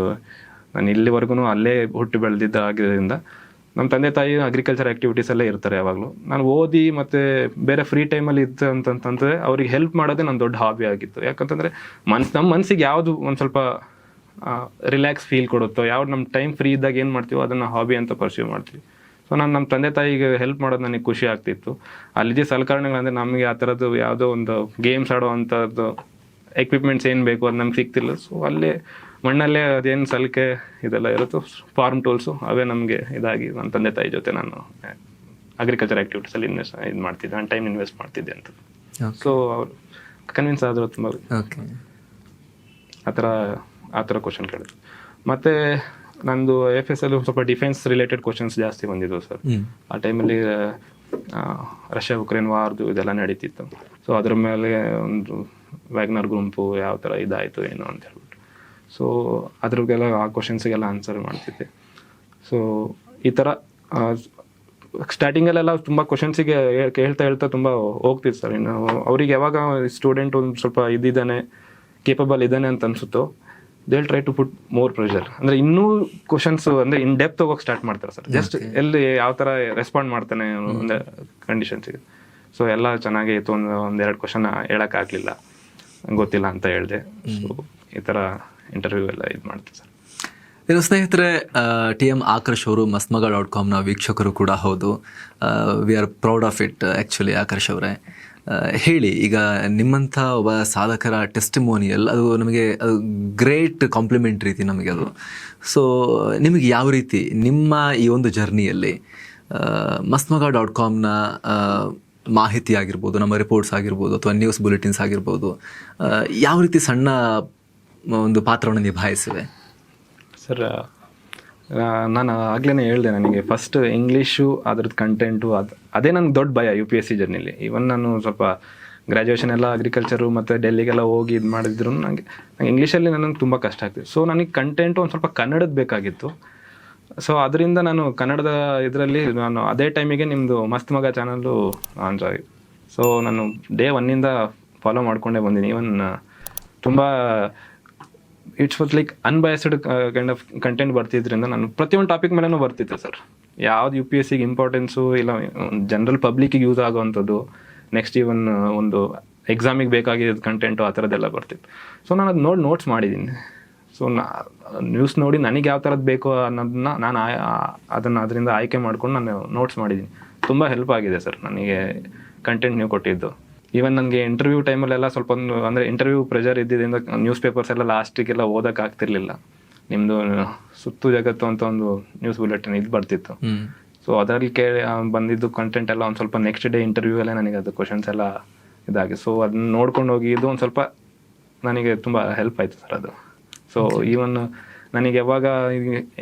ನಾನು ಇಲ್ಲಿವರೆಗೂ ಅಲ್ಲೇ ಹುಟ್ಟಿ ಬೆಳೆದಿದ್ದ ಆಗಿರೋದ್ರಿಂದ ನಮ್ಮ ತಂದೆ ತಾಯಿ ಅಗ್ರಿಕಲ್ಚರ್ ಆಕ್ಟಿವಿಟೀಸ್ ಎಲ್ಲ ಇರ್ತಾರೆ ಯಾವಾಗಲೂ. ನಾನು ಓದಿ ಮತ್ತು ಬೇರೆ ಫ್ರೀ ಟೈಮಲ್ಲಿ ಇತ್ತು ಅಂತಂತಂದರೆ ಅವ್ರಿಗೆ ಹೆಲ್ಪ್ ಮಾಡೋದೇ ನನ್ನ ದೊಡ್ಡ ಹಾಬಿ ಆಗಿತ್ತು. ಯಾಕಂತಂದರೆ ಮನ್ಸು, ನಮ್ಮ ಮನಸ್ಸಿಗೆ ಯಾವುದು ಒಂದು ಸ್ವಲ್ಪ ರಿಲ್ಯಾಕ್ಸ್ ಫೀಲ್ ಕೊಡುತ್ತೋ, ಯಾವ್ದು ನಮ್ಮ ಟೈಮ್ ಫ್ರೀ ಇದ್ದಾಗ ಏನು ಮಾಡ್ತೀವೋ ಅದನ್ನು ಹಾಬಿ ಅಂತ ಪರ್ಸ್ಯೂ ಮಾಡ್ತೀವಿ. ಸೊ ನಾನು ನಮ್ಮ ತಂದೆ ತಾಯಿಗೆ ಹೆಲ್ಪ್ ಮಾಡೋದು ನನಗೆ ಖುಷಿ ಆಗ್ತಿತ್ತು. ಅಲ್ಲಿದ್ದ ಸಲಕರಣೆಗಳಂದರೆ ನಮಗೆ ಆ ಥರದ್ದು ಯಾವುದೋ ಒಂದು ಗೇಮ್ಸ್ ಆಡೋ ಅಂಥದ್ದು ಎಕ್ವಿಪ್ಮೆಂಟ್ಸ್ ಏನು ಬೇಕು ಅದು ನಮ್ಗೆ ಸಿಗ್ತಿಲ್ಲ. ಸೊ ಅಲ್ಲೇ ಮಣ್ಣಲ್ಲೇ ಅದೇನು ಸಲಿಕೆ ಇದೆಲ್ಲ ಇರುತ್ತೋ ಫಾರ್ಮ್ ಟೂಲ್ಸು ಅವೇ ನಮಗೆ ಇದಾಗಿ ನನ್ನ ತಂದೆ ತಾಯಿ ಜೊತೆ ನಾನು ಅಗ್ರಿಕಲ್ಚರ್ ಆ್ಯಕ್ಟಿವಿಟೀಸಲ್ಲಿ ಇನ್ವೆಸ್ಟ್ ಇದು ಮಾಡ್ತಿದ್ದೆ ನಾನು ಟೈಮ್ ಇನ್ವೆಸ್ಟ್ ಮಾಡ್ತಿದ್ದೆ ಅಂತ. ಸೊ ಅವರು ಕನ್ವಿನ್ಸ್ ಆದರು ತುಂಬ. ಆ ಥರ ಆ ಥರ ಕ್ವಶನ್ ಕೇಳಿದ್ರು. ಮತ್ತು ನಂದು ಎಫ್ ಎಸ್ ಅಲ್ಲಿ ಸ್ವಲ್ಪ ಡಿಫೆನ್ಸ್ ರಿಲೇಟೆಡ್ ಕ್ವಶನ್ಸ್ ಜಾಸ್ತಿ ಬಂದಿದ್ವು ಸರ್. ಆ ಟೈಮಲ್ಲಿ ರಷ್ಯಾ ಉಕ್ರೇನ್ ವಾರ್ದು ಇದೆಲ್ಲ ನಡೀತಿತ್ತು. ಸೊ ಅದ್ರ ಮೇಲೆ ಒಂದು ವ್ಯಾಗ್ನರ್ ಗುಂಪು ಯಾವ ಥರ ಇದಾಯಿತು ಏನು ಅಂತ ಹೇಳ್ಬಿಟ್ಟು ಸೊ ಅದ್ರಿಗೆಲ್ಲ ಆ ಕ್ವಶನ್ಸ್ಗೆಲ್ಲ ಆನ್ಸರ್ ಮಾಡ್ತಿದ್ದೆ. ಸೊ ಈ ಥರ ಸ್ಟಾರ್ಟಿಂಗಲ್ಲೆಲ್ಲ ತುಂಬ ಕ್ವಶನ್ಸಿಗೆ ಹೇಳ್ತಾ ಹೇಳ್ತಾ ತುಂಬ ಹೋಗ್ತಿತ್ತು ಸರ್. ಇನ್ನು ಅವ್ರಿಗೆ ಯಾವಾಗ ಸ್ಟೂಡೆಂಟ್ ಒಂದು ಸ್ವಲ್ಪ ಇದ್ದಿದ್ದಾನೆ ಕೇಪಬಲ್ ಇದ್ದಾನೆ ಅಂತ ಅನ್ಸುತ್ತೋ they'll try to put more pressure ಅಂದ್ರೆ ಇನ್ನೂ ಕ್ವಶನ್ಸ್ ಅಂದ್ರೆ ಇನ್ ಡೆಪ್ತ್ ಹೋಗೋಕೆ ಸ್ಟಾರ್ಟ್ ಮಾಡ್ತಾರೆ ಸರ್. ಜಸ್ಟ್ ಎಲ್ಲಿ ಯಾವ ತರ ರೆಸ್ಪಾಂಡ್ ಮಾಡ್ತಾನೆ ಒಂದು ಕಂಡೀಷನ್ಸಿಗೆ ಸೊ ಎಲ್ಲ ಚೆನ್ನಾಗಿ ಇತ್ತು. ಒಂದು ಒಂದೆರಡು ಕ್ವಶನ್ ಹೇಳಕ್ ಆಗ್ಲಿಲ್ಲ. ಗೊತ್ತಿಲ್ಲ ಅಂತ ಹೇಳಿದೆ. ಸೊ ಈ ತರ ಇಂಟರ್ವ್ಯೂ ಎಲ್ಲ ಇದು ಮಾಡ್ತೀವಿ ಸರ್. ಇನ್ನು ಸ್ನೇಹಿತರೆ ಟಿ ಎಂ ಆಕರ್ಷ್ ಅವರು ಮಸ್ಮಗ ಡಾಟ್ ಕಾಮ್ನ ವೀಕ್ಷಕರು ಕೂಡ ಹೌದು. We are proud of it actually Akarsh ಅವರೇ. ಹೇಳಿ, ಈಗ ನಿಮ್ಮಂಥ ಒಬ್ಬ ಸಾಧಕರ ಟೆಸ್ಟಿಮೋನಿಯಲ್ ಅದು ನಮಗೆ, ಅದು ಗ್ರೇಟ್ ಕಾಂಪ್ಲಿಮೆಂಟ್ ರೀತಿ ನಮಗೆ ಅದು. ಸೊ ನಿಮಗೆ ಯಾವ ರೀತಿ, ನಿಮ್ಮ ಈ ಒಂದು ಜರ್ನಿಯಲ್ಲಿ ಮಸ್ಮಗ ಡಾಟ್ ಕಾಮ್ನ ಮಾಹಿತಿ ಆಗಿರ್ಬೋದು, ನಮ್ಮ ರಿಪೋರ್ಟ್ಸ್ ಆಗಿರ್ಬೋದು, ಅಥವಾ ನ್ಯೂಸ್ ಬುಲೆಟಿನ್ಸ್ ಆಗಿರ್ಬೋದು ಯಾವ ರೀತಿ ಸಣ್ಣ ಒಂದು ಪಾತ್ರವನ್ನು ನಿಭಾಯಿಸುವೆ. ಸರ್ ನಾನು ಆಗ್ಲೇ ಹೇಳಿದೆ ನನಗೆ ಫಸ್ಟ್ ಇಂಗ್ಲೀಷು ಅದ್ರದ್ದು ಕಂಟೆಂಟು ಅದು, ಅದೇ ನನಗೆ ದೊಡ್ಡ ಭಯ ಯು ಪಿ ಎಸ್ ಸಿ ಜರ್ನಿಲಿ ಇವನ್ ನಾನು ಸ್ವಲ್ಪ ಗ್ರ್ಯಾಜುಯೇಷನ್ ಎಲ್ಲ ಅಗ್ರಿಕಲ್ಚರು ಮತ್ತು ಡೆಲ್ಲಿಗೆಲ್ಲ ಹೋಗಿ ಇದು ಮಾಡಿದ್ರು ನನಗೆ ನಂಗೆ ಇಂಗ್ಲೀಷಲ್ಲಿ ನನಗೆ ತುಂಬ ಕಷ್ಟ ಆಗ್ತಿತ್ತು. ಸೊ ನನಗೆ ಕಂಟೆಂಟು ಒಂದು ಸ್ವಲ್ಪ ಕನ್ನಡದ ಬೇಕಾಗಿತ್ತು. ಸೊ ಅದರಿಂದ ನಾನು ಕನ್ನಡದ ಇದರಲ್ಲಿ ನಾನು ಅದೇ ಟೈಮಿಗೆ ನಿಮ್ಮದು ಮಸ್ತ್ ಮಗ ಚಾನಲ್ಲು ಆನ್ ಆಗಿ. ಸೊ ನಾನು ಡೇ ಒನ್ನಿಂದ ಫಾಲೋ ಮಾಡಿಕೊಂಡೇ ಬಂದೀನಿ. ಈವನ್ ತುಂಬ it's was like unbiased kind of content ಬರ್ತಿದ್ರಿಂದ ನಾನು ಪ್ರತಿಯೊಂದು ಟಾಪಿಕ್ ಮೇಲೂ ಬರ್ತಿತ್ತು ಸರ್ ಯಾವ್ದು ಯು ಪಿ ಎಸ್ ಸಿಗೆ ಇಂಪಾರ್ಟೆನ್ಸು ಇಲ್ಲ ಜನರಲ್ ಪಬ್ಲಿಕ್ಕಿಗೆ ಯೂಸ್ ಆಗುವಂಥದ್ದು ನೆಕ್ಸ್ಟ್ ಇವನ್ ಒಂದು ಎಕ್ಸಾಮಿಗೆ ಬೇಕಾಗಿದ್ದ ಕಂಟೆಂಟು ಆ ಥರದ್ದೆಲ್ಲ ಬರ್ತಿತ್ತು. ಸೊ ನಾನು ಅದು ನೋಡಿ ನೋಟ್ಸ್ ಮಾಡಿದ್ದೀನಿ. ಸೊ ನಾ ನ್ಯೂಸ್ ನೋಡಿ ನನಗೆ ಯಾವ ಥರದ್ದು ಬೇಕು ಅನ್ನೋದನ್ನ ನಾನು ಅದನ್ನು ಅದರಿಂದ ಆಯ್ಕೆ ಮಾಡ್ಕೊಂಡು ನಾನು ನೋಟ್ಸ್ ಮಾಡಿದ್ದೀನಿ. ತುಂಬ ಹೆಲ್ಪ್ ಆಗಿದೆ ಸರ್ ನನಗೆ ಕಂಟೆಂಟ್ ನೀವು ಕೊಟ್ಟಿದ್ದು. ಈವನ್ ನನಗೆ ಇಂಟರ್ವ್ಯೂ ಟೈಮಲ್ಲೆಲ್ಲ ಸ್ವಲ್ಪ ಒಂದು ಅಂದರೆ ಇಂಟರ್ವ್ಯೂ ಪ್ರೆಷರ್ ಇದ್ದಿದ್ದರಿಂದ ನ್ಯೂಸ್ ಪೇಪರ್ಸ್ ಎಲ್ಲ ಲಾಸ್ಟಿಗೆಲ್ಲ ಓದಕ್ಕೆ ಆಗ್ತಿರ್ಲಿಲ್ಲ. ನಿಮ್ಮದು ಸುತ್ತು ಜಗತ್ತು ಅಂತ ಒಂದು ನ್ಯೂಸ್ ಬುಲೆಟಿನ್ ಇದು ಬರ್ತಿತ್ತು. ಸೊ ಅದರಲ್ಲಿ ಕೇಳಿ ಬಂದಿದ್ದು ಕಂಟೆಂಟ್ ಎಲ್ಲ ಒಂದು ಸ್ವಲ್ಪ ನೆಕ್ಸ್ಟ್ ಡೇ ಇಂಟರ್ವ್ಯೂ ಎಲ್ಲ ನನಗೆ ಅದು ಕ್ವಶನ್ಸ್ ಎಲ್ಲ ಇದಾಗಿ. ಸೊ ಅದನ್ನ ನೋಡ್ಕೊಂಡು ಹೋಗಿ ಇದು ಒಂದು ಸ್ವಲ್ಪ ನನಗೆ ತುಂಬ ಹೆಲ್ಪ್ ಆಯಿತು ಸರ್ ಅದು. ಸೊ ಈವನ್ ನನಗೆ ಯಾವಾಗ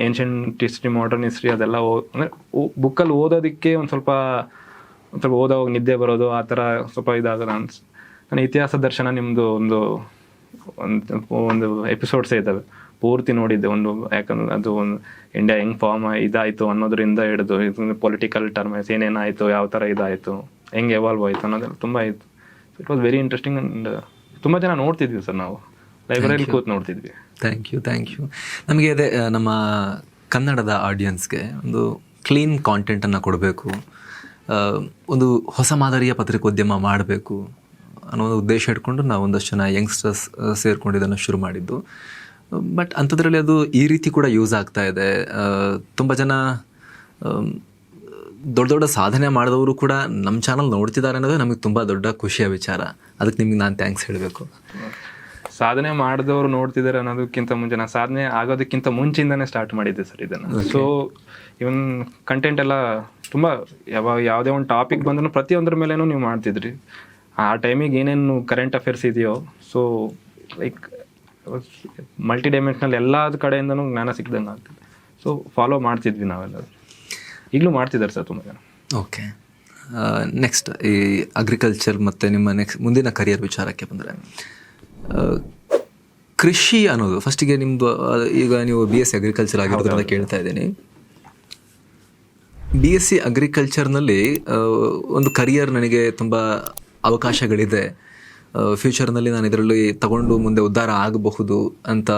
ಏನ್ಷಿಯಂಟ್ ಹಿಸ್ಟ್ರಿ ಮಾಡರ್ನ್ ಹಿಸ್ಟ್ರಿ ಅದೆಲ್ಲ ಓ ಅಂದರೆ ಬುಕ್ಕಲ್ಲಿ ಓದೋದಕ್ಕೆ ಒಂದು ಸ್ವಲ್ಪ ಸ್ವಲ್ಪ ಓದೋವಾಗ ನಿದ್ದೆ ಬರೋದು ಆ ಥರ ಸ್ವಲ್ಪ ಇದಾಗಲ್ಲ ಅನ್ಸ್ ನಾನು ಇತಿಹಾಸ ದರ್ಶನ ನಿಮ್ಮದು ಒಂದು ಒಂದು ಒಂದು ಎಪಿಸೋಡ್ಸೇ ಇದ್ದಾವೆ ಪೂರ್ತಿ ನೋಡಿದ್ದೆ ಒಂದು ಯಾಕಂದ್ರೆ ಅದು ಒಂದು ಇಂಡಿಯಾ ಹೆಂಗೆ ಫಾರ್ಮ್ ಇದಾಯಿತು ಅನ್ನೋದ್ರಿಂದ ಹಿಡಿದು ಇದು ಪೊಲಿಟಿಕಲ್ ಟರ್ಮ್ಸ್ ಏನೇನಾಯಿತು ಯಾವ ಥರ ಇದಾಯಿತು ಹೆಂಗೆ ಎವಾಲ್ವ್ ಆಯಿತು ಅನ್ನೋದೆಲ್ಲ ತುಂಬ ಇತ್ತು. It was very interesting and ತುಂಬ ಜನ ನೋಡ್ತಿದ್ವಿ ಸರ್ ನಾವು. ಲೈಬ್ರರಿಲಿ ಕೂತ್ ನೋಡ್ತಿದ್ವಿ. ಥ್ಯಾಂಕ್ ಯು ಥ್ಯಾಂಕ್ ಯು ನಮಗೆ ಅದೇ ನಮ್ಮ ಕನ್ನಡದ ಆಡಿಯನ್ಸ್ಗೆ ಒಂದು ಕ್ಲೀನ್ ಕಾಂಟೆಂಟನ್ನು ಕೊಡಬೇಕು. ಒಂದು ಹೊಸ ಮಾದರಿಯ ಪತ್ರಿಕೋದ್ಯಮ ಮಾಡಬೇಕು ಅನ್ನೋ ಒಂದು ಉದ್ದೇಶ ಇಟ್ಕೊಂಡು ನಾವು ಒಂದಷ್ಟು ಜನ ಯಂಗ್ಸ್ಟರ್ಸ್ ಸೇರ್ಕೊಂಡು ಇದನ್ನು ಶುರು ಮಾಡಿದ್ದು. ಬಟ್ ಅಂಥದ್ರಲ್ಲಿ ಅದು ಈ ರೀತಿ ಕೂಡ ಯೂಸ್ ಆಗ್ತಾ ಇದೆ. ತುಂಬ ಜನ ದೊಡ್ಡ ದೊಡ್ಡ ಸಾಧನೆ ಮಾಡಿದವರು ಕೂಡ ನಮ್ಮ ಚಾನಲ್ ನೋಡ್ತಿದ್ದಾರೆ ಅನ್ನೋದೇ ನಮಗೆ ತುಂಬ ದೊಡ್ಡ ಖುಷಿಯ ವಿಚಾರ. ಅದಕ್ಕೆ ನಿಮಗೆ ನಾನು ಥ್ಯಾಂಕ್ಸ್ ಹೇಳಬೇಕು. ಸಾಧನೆ ಮಾಡಿದವರು ನೋಡ್ತಿದ್ದಾರೆ ಅನ್ನೋದಕ್ಕಿಂತ ಮುಂಚೆ ನಾನು ಸಾಧನೆ ಆಗೋದಕ್ಕಿಂತ ಮುಂಚೆಯಿಂದನೇ ಸ್ಟಾರ್ಟ್ ಮಾಡಿದ್ದೆ ಸರ್ ಇದನ್ನು. ಸೊ ಇವನ್ ಕಂಟೆಂಟ್ ಎಲ್ಲ ತುಂಬ ಯಾವಾಗ ಯಾವುದೇ ಒಂದು ಟಾಪಿಕ್ ಬಂದರೂ ಪ್ರತಿಯೊಂದ್ರ ಮೇಲೇನು ನೀವು ಮಾಡ್ತಿದ್ರಿ. ಆ ಟೈಮಿಗೆ ಏನೇನು ಕರೆಂಟ್ ಅಫೇರ್ಸ್ ಇದೆಯೋ ಸೊ ಲೈಕ್ ಮಲ್ಟಿ ಡೈಮೆನ್ಷನಲ್ ಎಲ್ಲ ಕಡೆಯಿಂದನೂ ಜ್ಞಾನ ಸಿಕ್ದಂಗೆ ಆಗ್ತದೆ. ಸೊ ಫಾಲೋ ಮಾಡ್ತಿದ್ವಿ ನಾವೆಲ್ಲ ಈಗಲೂ ಮಾಡ್ತಿದ್ದಾರೆ ಸರ್ ತುಂಬ ಜನ. ಓಕೆ ನೆಕ್ಸ್ಟ್ ಈ ಅಗ್ರಿಕಲ್ಚರ್ ಮತ್ತು ನಿಮ್ಮ ನೆಕ್ಸ್ಟ್ ಮುಂದಿನ ಕರಿಯರ್ ವಿಚಾರಕ್ಕೆ ಬಂದರೆ ಕೃಷಿ ಅನ್ನೋದು ಫಸ್ಟಿಗೆ ನಿಮ್ಮದು ಈಗ ನೀವು ಬಿ ಎಸ್ ಸಿ ಅಗ್ರಿಕಲ್ಚರ್ ಆಗಿರೋದ್ರಿಂದ ಕೇಳ್ತಾ ಇದ್ದೀನಿ. ಬಿ ಎಸ್ ಸಿ ಅಗ್ರಿಕಲ್ಚರ್ನಲ್ಲಿ ಒಂದು ಕರಿಯರ್ ನನಗೆ ತುಂಬ ಅವಕಾಶಗಳಿದೆ. ಫ್ಯೂಚರ್ನಲ್ಲಿ ನಾನು ಇದರಲ್ಲಿ ತಗೊಂಡು ಮುಂದೆ ಉದ್ಧಾರ ಆಗಬಹುದು ಅಂತ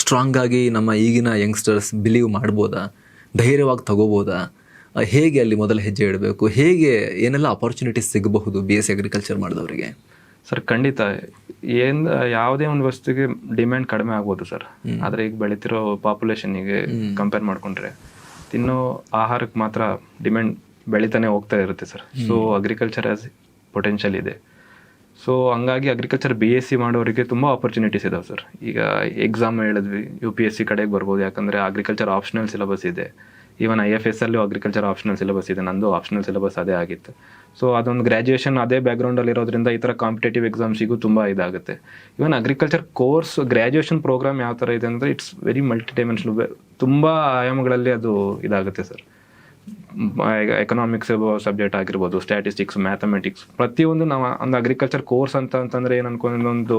ಸ್ಟ್ರಾಂಗ್ ಆಗಿ ನಮ್ಮ ಈಗಿನ ಯಂಗ್ಸ್ಟರ್ಸ್ ಬಿಲೀವ್ ಮಾಡ್ಬೋದಾ? ಧೈರ್ಯವಾಗಿ ತಗೋಬೋದಾ? ಹೇಗೆ ಅಲ್ಲಿ ಮೊದಲ ಹೆಜ್ಜೆ ಇಡಬೇಕು? ಹೇಗೆ ಏನೆಲ್ಲ ಅಪರ್ಚುನಿಟೀಸ್ ಸಿಗಬಹುದು ಬಿ ಎಸ್ ಸಿ ಅಗ್ರಿಕಲ್ಚರ್ ಮಾಡಿದವರಿಗೆ? ಸರ್ ಖಂಡಿತ. ಏನ್ ಯಾವುದೇ ಒಂದು ವಸ್ತುಗೆ ಡಿಮ್ಯಾಂಡ್ ಕಡಿಮೆ ಆಗ್ಬೋದು ಸರ್ ಆದರೆ ಈಗ ಬೆಳೀತಿರೋ ಪಾಪ್ಯುಲೇಷನ್ಗೆ ಕಂಪೇರ್ ಮಾಡ್ಕೊಂಡ್ರೆ. ತಿನ್ನೋ ಆಹಾರಕ್ಕೆ ಮಾತ್ರ ಡಿಮ್ಯಾಂಡ್ ಬೆಳೀತಾನೆ ಹೋಗ್ತಾ ಇರುತ್ತೆ sir. So agriculture has potential ಇದೆ. ಸೊ ಹಂಗಾಗಿ ಅಗ್ರಿಕಲ್ಚರ್ ಬಿ ಎಸ್ ಸಿ ಮಾಡೋರಿಗೆ ತುಂಬ ಆಪರ್ಚುನಿಟೀಸ್ ಇದಾವೆ ಸರ್. ಈಗ ಎಕ್ಸಾಮ್ ಹೇಳಿದ್ವಿ ಯು ಪಿ ಎಸ್ ಸಿ ಕಡೆಗೆ ಬರ್ಬೋದು. ಯಾಕಂದರೆ ಅಗ್ರಿಕಲ್ಚರ್ ಆಪ್ಷನಲ್ ಸಿಲೆಬಸ್ ಇದೆ. ಈವನ್ ಐ ಎಫ್ ಎಸ್ ಅಲ್ಲೂ ಅಗ್ರಿಕಲ್ಚರ್ ಆಪ್ಷನಲ್ ಸಿಲೆಬಸ್ ಇದೆ. ನಂದು ಆಪ್ಷನಲ್ ಸಿಲೆಬಸ್ ಅದೇ ಆಗಿತ್ತು. ಸೊ ಅದೊಂದು ಗ್ರ್ಯಾಜುಯೇಷನ್ ಅದೇ ಬ್ಯಾಕ್ಗ್ರೌಂಡಲ್ಲಿ ಇರೋದ್ರಿಂದ ಈ ಥರ ಕಾಂಪಿಟೇಟಿವ್ ಎಕ್ಸಾಮ್ಸಿಗೂ ತುಂಬ ಇದಾಗುತ್ತೆ. Even agriculture course graduation program ಯಾವ ಥರ ಇದೆ ಅಂದರೆ ಇಟ್ಸ್ ವೆರಿ ಮಲ್ಟಿ ಡೈಮೆನ್ಷನಲ್ ತುಂಬ ಆಯಾಮಗಳಲ್ಲಿ ಅದು ಇದಾಗುತ್ತೆ ಸರ್. ಎಕನಾಮಿಕ್ಸ್ ಸಬ್ಜೆಕ್ಟ್ ಆಗಿರ್ಬೋದು ಸ್ಟ್ಯಾಟಿಸ್ಟಿಕ್ಸ್ ಮ್ಯಾಥಮೆಟಿಕ್ಸ್ ಪ್ರತಿಯೊಂದು ನಾವು ಒಂದು ಅಗ್ರಿಕಲ್ಚರ್ ಕೋರ್ಸ್ ಅಂತ ಅಂತಂದ್ರೆ ಏನು ಅನ್ಕೊಂಡೊಂದು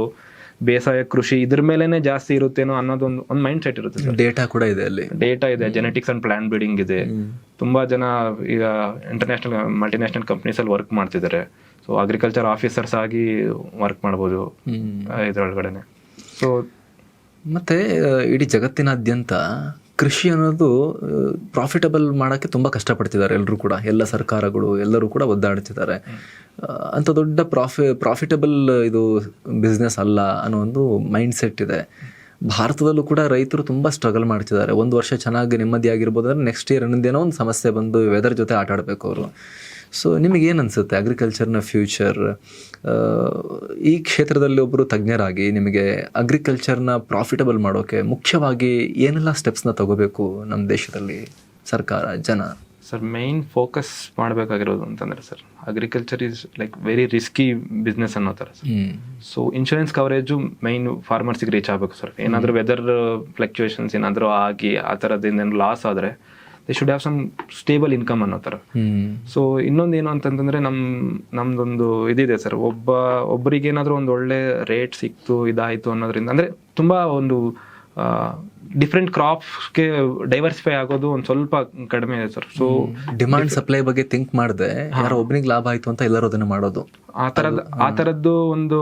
ಬೇಸಾಯ ಕೃಷಿ ಇದ್ರ ಮೇಲೇನೆ ಜಾಸ್ತಿ ಇರುತ್ತೇನೋ ಅನ್ನೋದೊಂದು ಒಂದು ಮೈಂಡ್ ಸೆಟ್ ಇರುತ್ತೆ ಡೇಟಾ ಕೂಡ ಇದೆ ಅಲ್ಲಿ. ಡೇಟಾ ಇದೆ ಜೆನೆಟಿಕ್ಸ್ ಅಂಡ್ ಪ್ಲಾನ್ ಬ್ರೀಡಿಂಗ್ ಇದೆ. ತುಂಬಾ ಜನ ಈಗ ಇಂಟರ್ನ್ಯಾಷನಲ್ ಮಲ್ಟಿನ್ಯಾಷನಲ್ ಕಂಪ್ನೀಸ್ ಅಲ್ಲಿ ವರ್ಕ್ ಮಾಡ್ತಿದ್ದಾರೆ. ಸೊ ಅಗ್ರಿಕಲ್ಚರ್ ಆಫೀಸರ್ಸ್ ಆಗಿ ವರ್ಕ್ ಮಾಡ್ಬೋದು ಇದ್ರೊಳಗಡೆ ಸೊ ಮತ್ತೆ ಇಡೀ ಜಗತ್ತಿನಾದ್ಯಂತ ಕೃಷಿ ಅನ್ನೋದು ಪ್ರಾಫಿಟಬಲ್ ಮಾಡೋಕ್ಕೆ ತುಂಬ ಕಷ್ಟಪಡ್ತಿದ್ದಾರೆ ಎಲ್ಲರೂ ಕೂಡ. ಎಲ್ಲ ಸರ್ಕಾರಗಳು, ಎಲ್ಲರೂ ಕೂಡ ಒದ್ದಾಡ್ತಿದ್ದಾರೆ. ಅಂಥ ದೊಡ್ಡ ಪ್ರಾಫಿ ಪ್ರಾಫಿಟಬಲ್ ಇದು ಬಿಸ್ನೆಸ್ ಅಲ್ಲ ಅನ್ನೋ ಒಂದು ಮೈಂಡ್ ಸೆಟ್ ಇದೆ. ಭಾರತದಲ್ಲೂ ಕೂಡ ರೈತರು ತುಂಬ ಸ್ಟ್ರಗಲ್ ಮಾಡ್ತಿದ್ದಾರೆ. ಒಂದು ವರ್ಷ ಚೆನ್ನಾಗಿ ನೆಮ್ಮದಿ ಆಗಿರ್ಬೋದು ಅಂದರೆ ನೆಕ್ಸ್ಟ್ ಇಯರ್ ಏನೋ ಒಂದು ಸಮಸ್ಯೆ ಬಂದು ವೆದರ್ ಜೊತೆ ಆಟ ಆಡಬೇಕು ಅವರು. ಸೊ ನಿಮಗೆ ಏನು ಅನಿಸುತ್ತೆ? ಅಗ್ರಿಕಲ್ಚರ್ನ ಫ್ಯೂಚರ್ ಈ ಕ್ಷೇತ್ರದಲ್ಲಿ ಒಬ್ಬರು ತಜ್ಞರಾಗಿ ನಿಮಗೆ ಅಗ್ರಿಕಲ್ಚರ್ನ ಪ್ರಾಫಿಟಬಲ್ ಮಾಡೋಕ್ಕೆ ಮುಖ್ಯವಾಗಿ ಏನೆಲ್ಲ ಸ್ಟೆಪ್ಸ್ನ ತಗೋಬೇಕು ನಮ್ಮ ದೇಶದಲ್ಲಿ ಸರ್ಕಾರ ಜನ? ಸರ್ ಮೈನ್ ಫೋಕಸ್ ಮಾಡಬೇಕಾಗಿರೋದು ಅಂತಂದ್ರೆ sir agriculture is like very risky business ಅನ್ನೋ ಥರ sir so insurance coverage main ಫಾರ್ಮರ್ಸಿಗೆ reach ಆಗಬೇಕು ಸರ್ ಏನಾದರೂ ವೆದರ್ ಫ್ಲಕ್ಚುಯೇಷನ್ಸ್ ಏನಾದರೂ ಆಗಿ ಆ ಥರದಿಂದ ಏನು ಲಾಸ್ ಆದರೆ they should have some stable income ಅನ್ನೋ ಥರ. ಸೊ ಇನ್ನೊಂದು ಏನು ಅಂತಂತಂದ್ರೆ ನಮ್ ನಮ್ದೊಂದು ಇದಿದೆ ಸರ್. ಒಬ್ಬ ಒಬ್ಬರಿಗೆ ಏನಾದರೂ ಒಂದು ಒಳ್ಳೆ ರೇಟ್ ಸಿಕ್ತು ಇದಾಯಿತು ಅನ್ನೋದ್ರಿಂದ ಅಂದರೆ ತುಂಬ ಒಂದು ಡಿಫ್ರೆಂಟ್ ಕ್ರಾಪ್ಸ್ಗೆ ಡೈವರ್ಸಿಫೈ ಆಗೋದು ಒಂದು ಸ್ವಲ್ಪ ಕಡಿಮೆ ಇದೆ ಸರ್. ಸೊ ಡಿಮಾಂಡ್ ಸಪ್ಲೈ ಬಗ್ಗೆ ಥಿಂಕ್ ಮಾಡಿದೆ ಯಾರೋ ಒಬ್ಬನಿಗೆ ಲಾಭ ಆಯಿತು ಅಂತ ಎಲ್ಲರೂ ಅದನ್ನು ಮಾಡೋದು. ಆ ತರದ್ ಆ ಒಂದು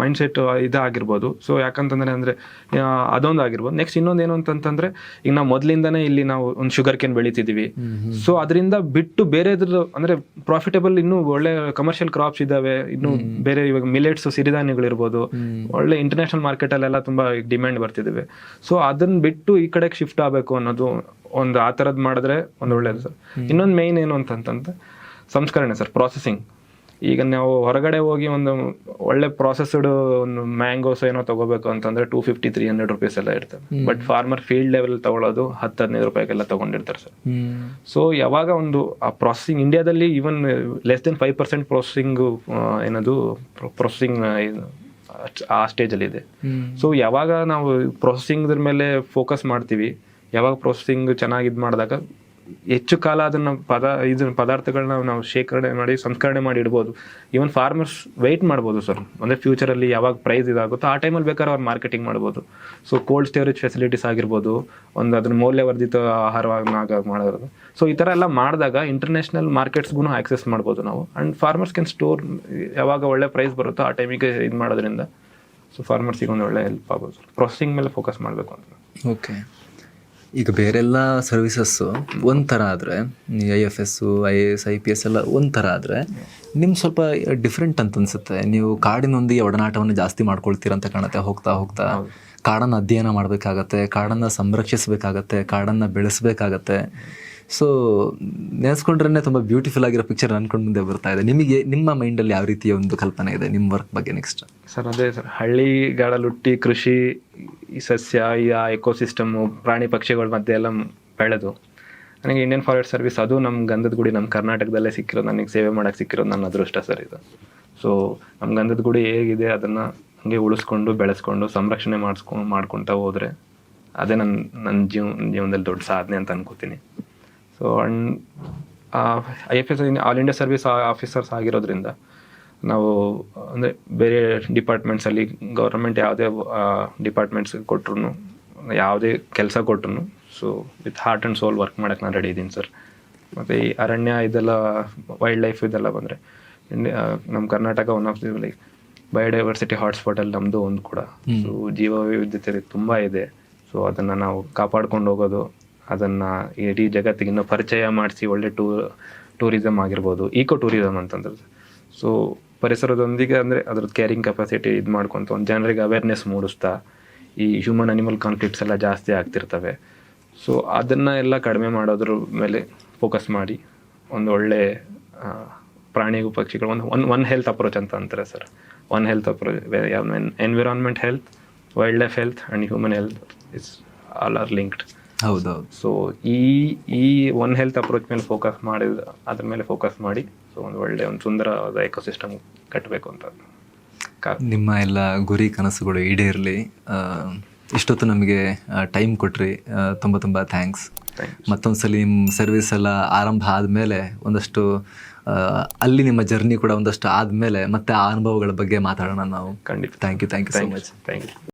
ಮೈಂಡ್ ಸೆಟ್ ಇದಾಗಿರ್ಬೋದು. ಸೊ ಯಾಕಂತಂದ್ರೆ ಅಂದ್ರೆ ಅದೊಂದು ಆಗಿರ್ಬೋದು ನೆಕ್ಸ್ಟ್ ಇನ್ನೊಂದು ಏನು ಅಂತಂತಂದ್ರೆ ಈಗ ನಾವು ಮೊದಲಿಂದನೇ ಇಲ್ಲಿ ನಾವು ಒಂದು ಶುಗರ್ ಕೇನ್ ಬೆಳಿತಿದೀವಿ. ಸೊ ಅದರಿಂದ ಬಿಟ್ಟು ಬೇರೆದ್ರ ಅಂದ್ರೆ ಪ್ರಾಫಿಟಬಲ್ ಇನ್ನು ಒಳ್ಳೆ ಕಮರ್ಷಿಯಲ್ ಕ್ರಾಪ್ಸ್ ಇದಾವೆ. ಇನ್ನು ಬೇರೆ ಇವಾಗ ಮಿಲೆಟ್ಸ್ ಸಿರಿಧಾನ್ಯಗಳಿರ್ಬೋದು. ಒಳ್ಳೆ ಇಂಟರ್ನ್ಯಾಷನಲ್ ಮಾರ್ಕೆಟ್ ಅಲ್ಲೆಲ್ಲ ತುಂಬಾ ಡಿಮ್ಯಾಂಡ್ ಬರ್ತಿದ್ದೇವೆ ಸೊ ಅದನ್ನ ಬಿಟ್ಟು ಈ ಕಡೆಗೆ ಶಿಫ್ಟ್ ಆಗಬೇಕು ಅನ್ನೋದು ಒಂದು ಆ ಥರದ್ದು ಮಾಡಿದ್ರೆ ಒಂದು ಒಳ್ಳೇದು ಸರ್. ಇನ್ನೊಂದು ಮೇನ್ ಏನು ಅಂತಂತಂದ್ರೆ ಸಂಸ್ಕರಣೆ ಸರ್ ಪ್ರಾಸೆಸಿಂಗ್ ಈಗ ನಾವು ಹೊರಗಡೆ ಹೋಗಿ ಒಂದು ಒಳ್ಳೆ ಪ್ರಾಸೆಸ್ಡ್ ಒಂದು ಮ್ಯಾಂಗೋಸ್ ಏನೋ ತಗೋಬೇಕು ಅಂತಂದ್ರೆ two fifty three hundred rupees ಎಲ್ಲ ಇರ್ತದೆ. ಬಟ್ ಫಾರ್ಮರ್ ಫೀಲ್ಡ್ ಲೆವೆಲ್ ತಗೊಳ್ಳೋದು ಹತ್ತು ಹದಿನೈದು ರೂಪಾಯಿಗೆಲ್ಲ ತಗೊಂಡಿರ್ತಾರೆ ಸರ್. ಸೊ ಯಾವಾಗ ಒಂದು ಆ ಪ್ರೊಸೆಸಿಂಗ್ ಇಂಡಿಯಾದಲ್ಲಿ even less than five percent processing ಏನದು ಪ್ರೊಸೆಸಿಂಗ್ ಆ ಸ್ಟೇಜಲ್ಲಿ ಇದೆ. ಸೊ ಯಾವಾಗ ನಾವು ಪ್ರೊಸೆಸಿಂಗ್ ಮೇಲೆ ಫೋಕಸ್ ಮಾಡ್ತೀವಿ ಯಾವಾಗ ಪ್ರೊಸೆಸಿಂಗ್ ಚೆನ್ನಾಗಿ ಇದು ಮಾಡಿದಾಗ ಹೆಚ್ಚು ಕಾಲ ಅದನ್ನು ಪದ, ಇದನ್ನ ಪದಾರ್ಥಗಳನ್ನ ನಾವು ಶೇಖರಣೆ ಮಾಡಿ, ಸಂಸ್ಕರಣೆ ಮಾಡಿ ಇಡ್ಬೋದು. ಈವನ್ ಫಾರ್ಮರ್ಸ್ ವೆಯ್ಟ್ ಮಾಡ್ಬೋದು ಸರ್ ಅಂದರೆ ಫ್ಯೂಚರಲ್ಲಿ ಯಾವಾಗ ಪ್ರೈಸ್ ಇದಾಗುತ್ತೋ ಆ ಟೈಮಲ್ಲಿ ಬೇಕಾದ್ರೆ ಅವ್ರು ಮಾರ್ಕೆಟಿಂಗ್ ಮಾಡ್ಬೋದು. ಸೊ ಕೋಲ್ಡ್ ಸ್ಟೋರೇಜ್ ಫೆಸಿಲಿಟೀಸ್ ಆಗಿರ್ಬೋದು, ಒಂದು ಅದನ್ನ ಮೌಲ್ಯವರ್ಧಿತ ಆಹಾರವಾಗಿ ಮಾಡೋದು. ಸೊ ಈ ಥರ ಎಲ್ಲ ಮಾಡಿದಾಗ ಇಂಟರ್ನ್ಯಾಷನಲ್ ಮಾರ್ಕೆಟ್ಸ್ಗೂ ಆಕ್ಸೆಸ್ ಮಾಡ್ಬೋದು ನಾವು. ಆ್ಯಂಡ್ ಫಾರ್ಮರ್ಸ್ ಕ್ಯಾನ್ ಸ್ಟೋರ್ ಯಾವಾಗ ಒಳ್ಳೆ ಪ್ರೈಸ್ ಬರುತ್ತೋ ಆ ಟೈಮಿಗೆ ಇದು ಮಾಡೋದ್ರಿಂದ. ಸೊ ಫಾರ್ಮರ್ಸಿಗೆ ಒಂದು ಒಳ್ಳೆ ಹೆಲ್ಪ್ ಆಗೋದು ಪ್ರೊಸೆಸಿಂಗ್ ಮೇಲೆ ಫೋಕಸ್ ಮಾಡಬೇಕು ಅಂತ. ಓಕೆ ಈಗ ಬೇರೆಲ್ಲ ಸರ್ವಿಸಸ್ಸು ಒಂಥರ ಆದರೆ I F S I A S I P S ಎಲ್ಲ ಒಂಥರ ಆದರೆ ನಿಮ್ಗೆ ಸ್ವಲ್ಪ ಡಿಫ್ರೆಂಟ್ ಅಂತ ಅನ್ಸುತ್ತೆ. ನೀವು ಕಾಡಿನೊಂದಿಗೆ ಒಡನಾಟವನ್ನು ಜಾಸ್ತಿ ಮಾಡ್ಕೊಳ್ತೀರಂತ ಕಾಣುತ್ತೆ. ಹೋಗ್ತಾ ಹೋಗ್ತಾ ಕಾಡನ್ನು ಅಧ್ಯಯನ ಮಾಡಬೇಕಾಗತ್ತೆ ಕಾಡನ್ನು ಸಂರಕ್ಷಿಸಬೇಕಾಗತ್ತೆ ಕಾಡನ್ನು ಬೆಳೆಸಬೇಕಾಗತ್ತೆ. ಸೊ ನೆನೆಸ್ಕೊಂಡ್ರೆ ತುಂಬ ಬ್ಯೂಟಿಫುಲ್ ಆಗಿರೋ ಪಿಕ್ಚರ್ ಅನ್ಕೊಂಡು ಮುಂದೆ ಬರ್ತಾ ಇದೆ. ನಿಮಗೆ ನಿಮ್ಮ ಮೈಂಡಲ್ಲಿ ಯಾವ ರೀತಿಯ ಒಂದು ಕಲ್ಪನೆ ಇದೆ? ನಿಮ್ಮ ವರ್ಕ್ ಬಗ್ಗೆ ನೆಕ್ಸ್ಟ್ ಸರ್ ಅದೇ ಸರ್ ಹಳ್ಳಿಗಾಡಲುಟ್ಟಿ ಕೃಷಿ ಈ ಸಸ್ಯ ಈ ಆ ಎಕೋಸಿಸ್ಟಮು ಪ್ರಾಣಿ ಪಕ್ಷಿಗಳ ಮಧ್ಯೆ ಎಲ್ಲ ಬೆಳೆದು, ನನಗೆ ಇಂಡಿಯನ್ ಫಾರೆಸ್ಟ್ ಸರ್ವಿಸ್ ಅದು ನಮ್ಮ ಗಂಧದ ಗುಡಿ ನಮ್ಮ ಕರ್ನಾಟಕದಲ್ಲೇ ಸಿಕ್ಕಿರೋದು, ನನಗೆ ಸೇವೆ ಮಾಡೋಕ್ಕೆ ಸಿಕ್ಕಿರೋದು ನನ್ನ ಅದೃಷ್ಟ ಸರ್ ಇದು. ಸೊ ನಮ್ಮ ಗಂಧದ ಗುಡಿ ಹೇಗಿದೆ ಅದನ್ನು ಹಂಗೆ ಉಳಿಸ್ಕೊಂಡು, ಬೆಳೆಸ್ಕೊಂಡು, ಸಂರಕ್ಷಣೆ ಮಾಡಿಸ್ಕೊಂಡು ಮಾಡ್ಕೊತಾ ಹೋದರೆ ಅದೇ ನನ್ನ ನನ್ನ ಜೀವ, ಜೀವನದಲ್ಲಿ ದೊಡ್ಡ ಸಾಧನೆ ಅಂತ ಅನ್ಕೋತೀನಿ. So and I F S all India service officers ಆಗಿರೋದ್ರಿಂದ ನಾವು ಅಂದರೆ ಬೇರೆ ಡಿಪಾರ್ಟ್ಮೆಂಟ್ಸಲ್ಲಿ ಗೌರ್ಮೆಂಟ್ ಯಾವುದೇ ಡಿಪಾರ್ಟ್ಮೆಂಟ್ಸ್ ಕೊಟ್ರು ಯಾವುದೇ ಕೆಲಸ ಕೊಟ್ರು so with heart and soul work ಮಾಡೋಕ್ಕೆ ನಾನು ರೆಡಿ ಇದ್ದೀನಿ ಸರ್ ಮತ್ತು ಈ ಅರಣ್ಯ ಇದೆಲ್ಲ ವೈಲ್ಡ್ ಲೈಫ್ ಇದೆಲ್ಲ ಬಂದರೆ ನಮ್ಮ Karnataka one of the like biodiversity ಹಾಟ್ಸ್ಪಾಟಲ್ಲಿ ನಮ್ಮದು ಒಂದು ಕೂಡ. ಸೊ ಜೀವ ವೈವಿಧ್ಯತೆ ತುಂಬ ಇದೆ. ಸೊ ಅದನ್ನು ನಾವು ಕಾಪಾಡ್ಕೊಂಡು ಹೋಗೋದು ಅದನ್ನು ಇಡೀ ಜಗತ್ತಿಗೆ ಇನ್ನೂ ಪರಿಚಯ ಮಾಡಿಸಿ ಒಳ್ಳೆ ಟೂ ಟೂರಿಸಮ್ ಆಗಿರ್ಬೋದು ಈಕೋ ಟೂರಿಸಮ್ ಅಂತಂದ್ರೆ. ಸೊ ಪರಿಸರದೊಂದಿಗೆ ಅಂದರೆ ಅದ್ರದ್ದು ಕ್ಯಾರಿಂಗ್ ಕೆಪಾಸಿಟಿ ಇದು ಮಾಡ್ಕೊತ ಒಂದು ಜನರಿಗೆ ಅವೇರ್ನೆಸ್ ಮೂಡಿಸ್ತಾ ಈ ಹ್ಯೂಮನ್ ಅನಿಮಲ್ ಕಾನ್ಫ್ಲಿಕ್ಟ್ಸ್ ಎಲ್ಲ ಜಾಸ್ತಿ ಆಗ್ತಿರ್ತವೆ. ಸೊ ಅದನ್ನು ಎಲ್ಲ ಕಡಿಮೆ ಮಾಡೋದ್ರ ಮೇಲೆ ಫೋಕಸ್ ಮಾಡಿ ಒಂದು ಒಳ್ಳೆ ಪ್ರಾಣಿಗೂ ಪಕ್ಷಿಗಳು ಒಂದು ಒನ್ ಒನ್ ಹೆಲ್ತ್ ಅಪ್ರೋಚ್ ಅಂತ ಅಂತಾರೆ sir. One health approach environment health wildlife health and human health is all are linked ಹೌದೌದು ಸೊ ಈ ಈ ಒನ್ ಹೆಲ್ತ್ ಅಪ್ರೋಚ್ ಮೇಲೆ ಫೋಕಸ್ ಮಾಡಿದ ಅದ್ರ ಮೇಲೆ ಫೋಕಸ್ ಮಾಡಿ ಸೊ ಒಂದು ಒಳ್ಳೆ ಒಂದು ಸುಂದರವಾದ ಎಕೋಸಿಸ್ಟಮ್ ಕಟ್ಟಬೇಕು ಅಂತ. ನಿಮ್ಮ ಎಲ್ಲ ಗುರಿ ಕನಸುಗಳು ಈಡೇರಲಿ. ಇಷ್ಟೊತ್ತು ನಮಗೆ ಟೈಮ್ ಕೊಟ್ರಿ. ತುಂಬ ತುಂಬ ಥ್ಯಾಂಕ್ಸ್ ಮತ್ತೊಂದು ಸಲ ನಿಮ್ಮ ಸರ್ವಿಸ್ ಎಲ್ಲ ಆರಂಭ ಆದಮೇಲೆ ಒಂದಷ್ಟು ಅಲ್ಲಿ ನಿಮ್ಮ ಜರ್ನಿ ಕೂಡ ಒಂದಷ್ಟು ಆದಮೇಲೆ ಮತ್ತೆ ಆ ಅನುಭವಗಳ ಬಗ್ಗೆ ಮಾತಾಡೋಣ ನಾವು. ಖಂಡಿತ. Thank you thank you so much thank you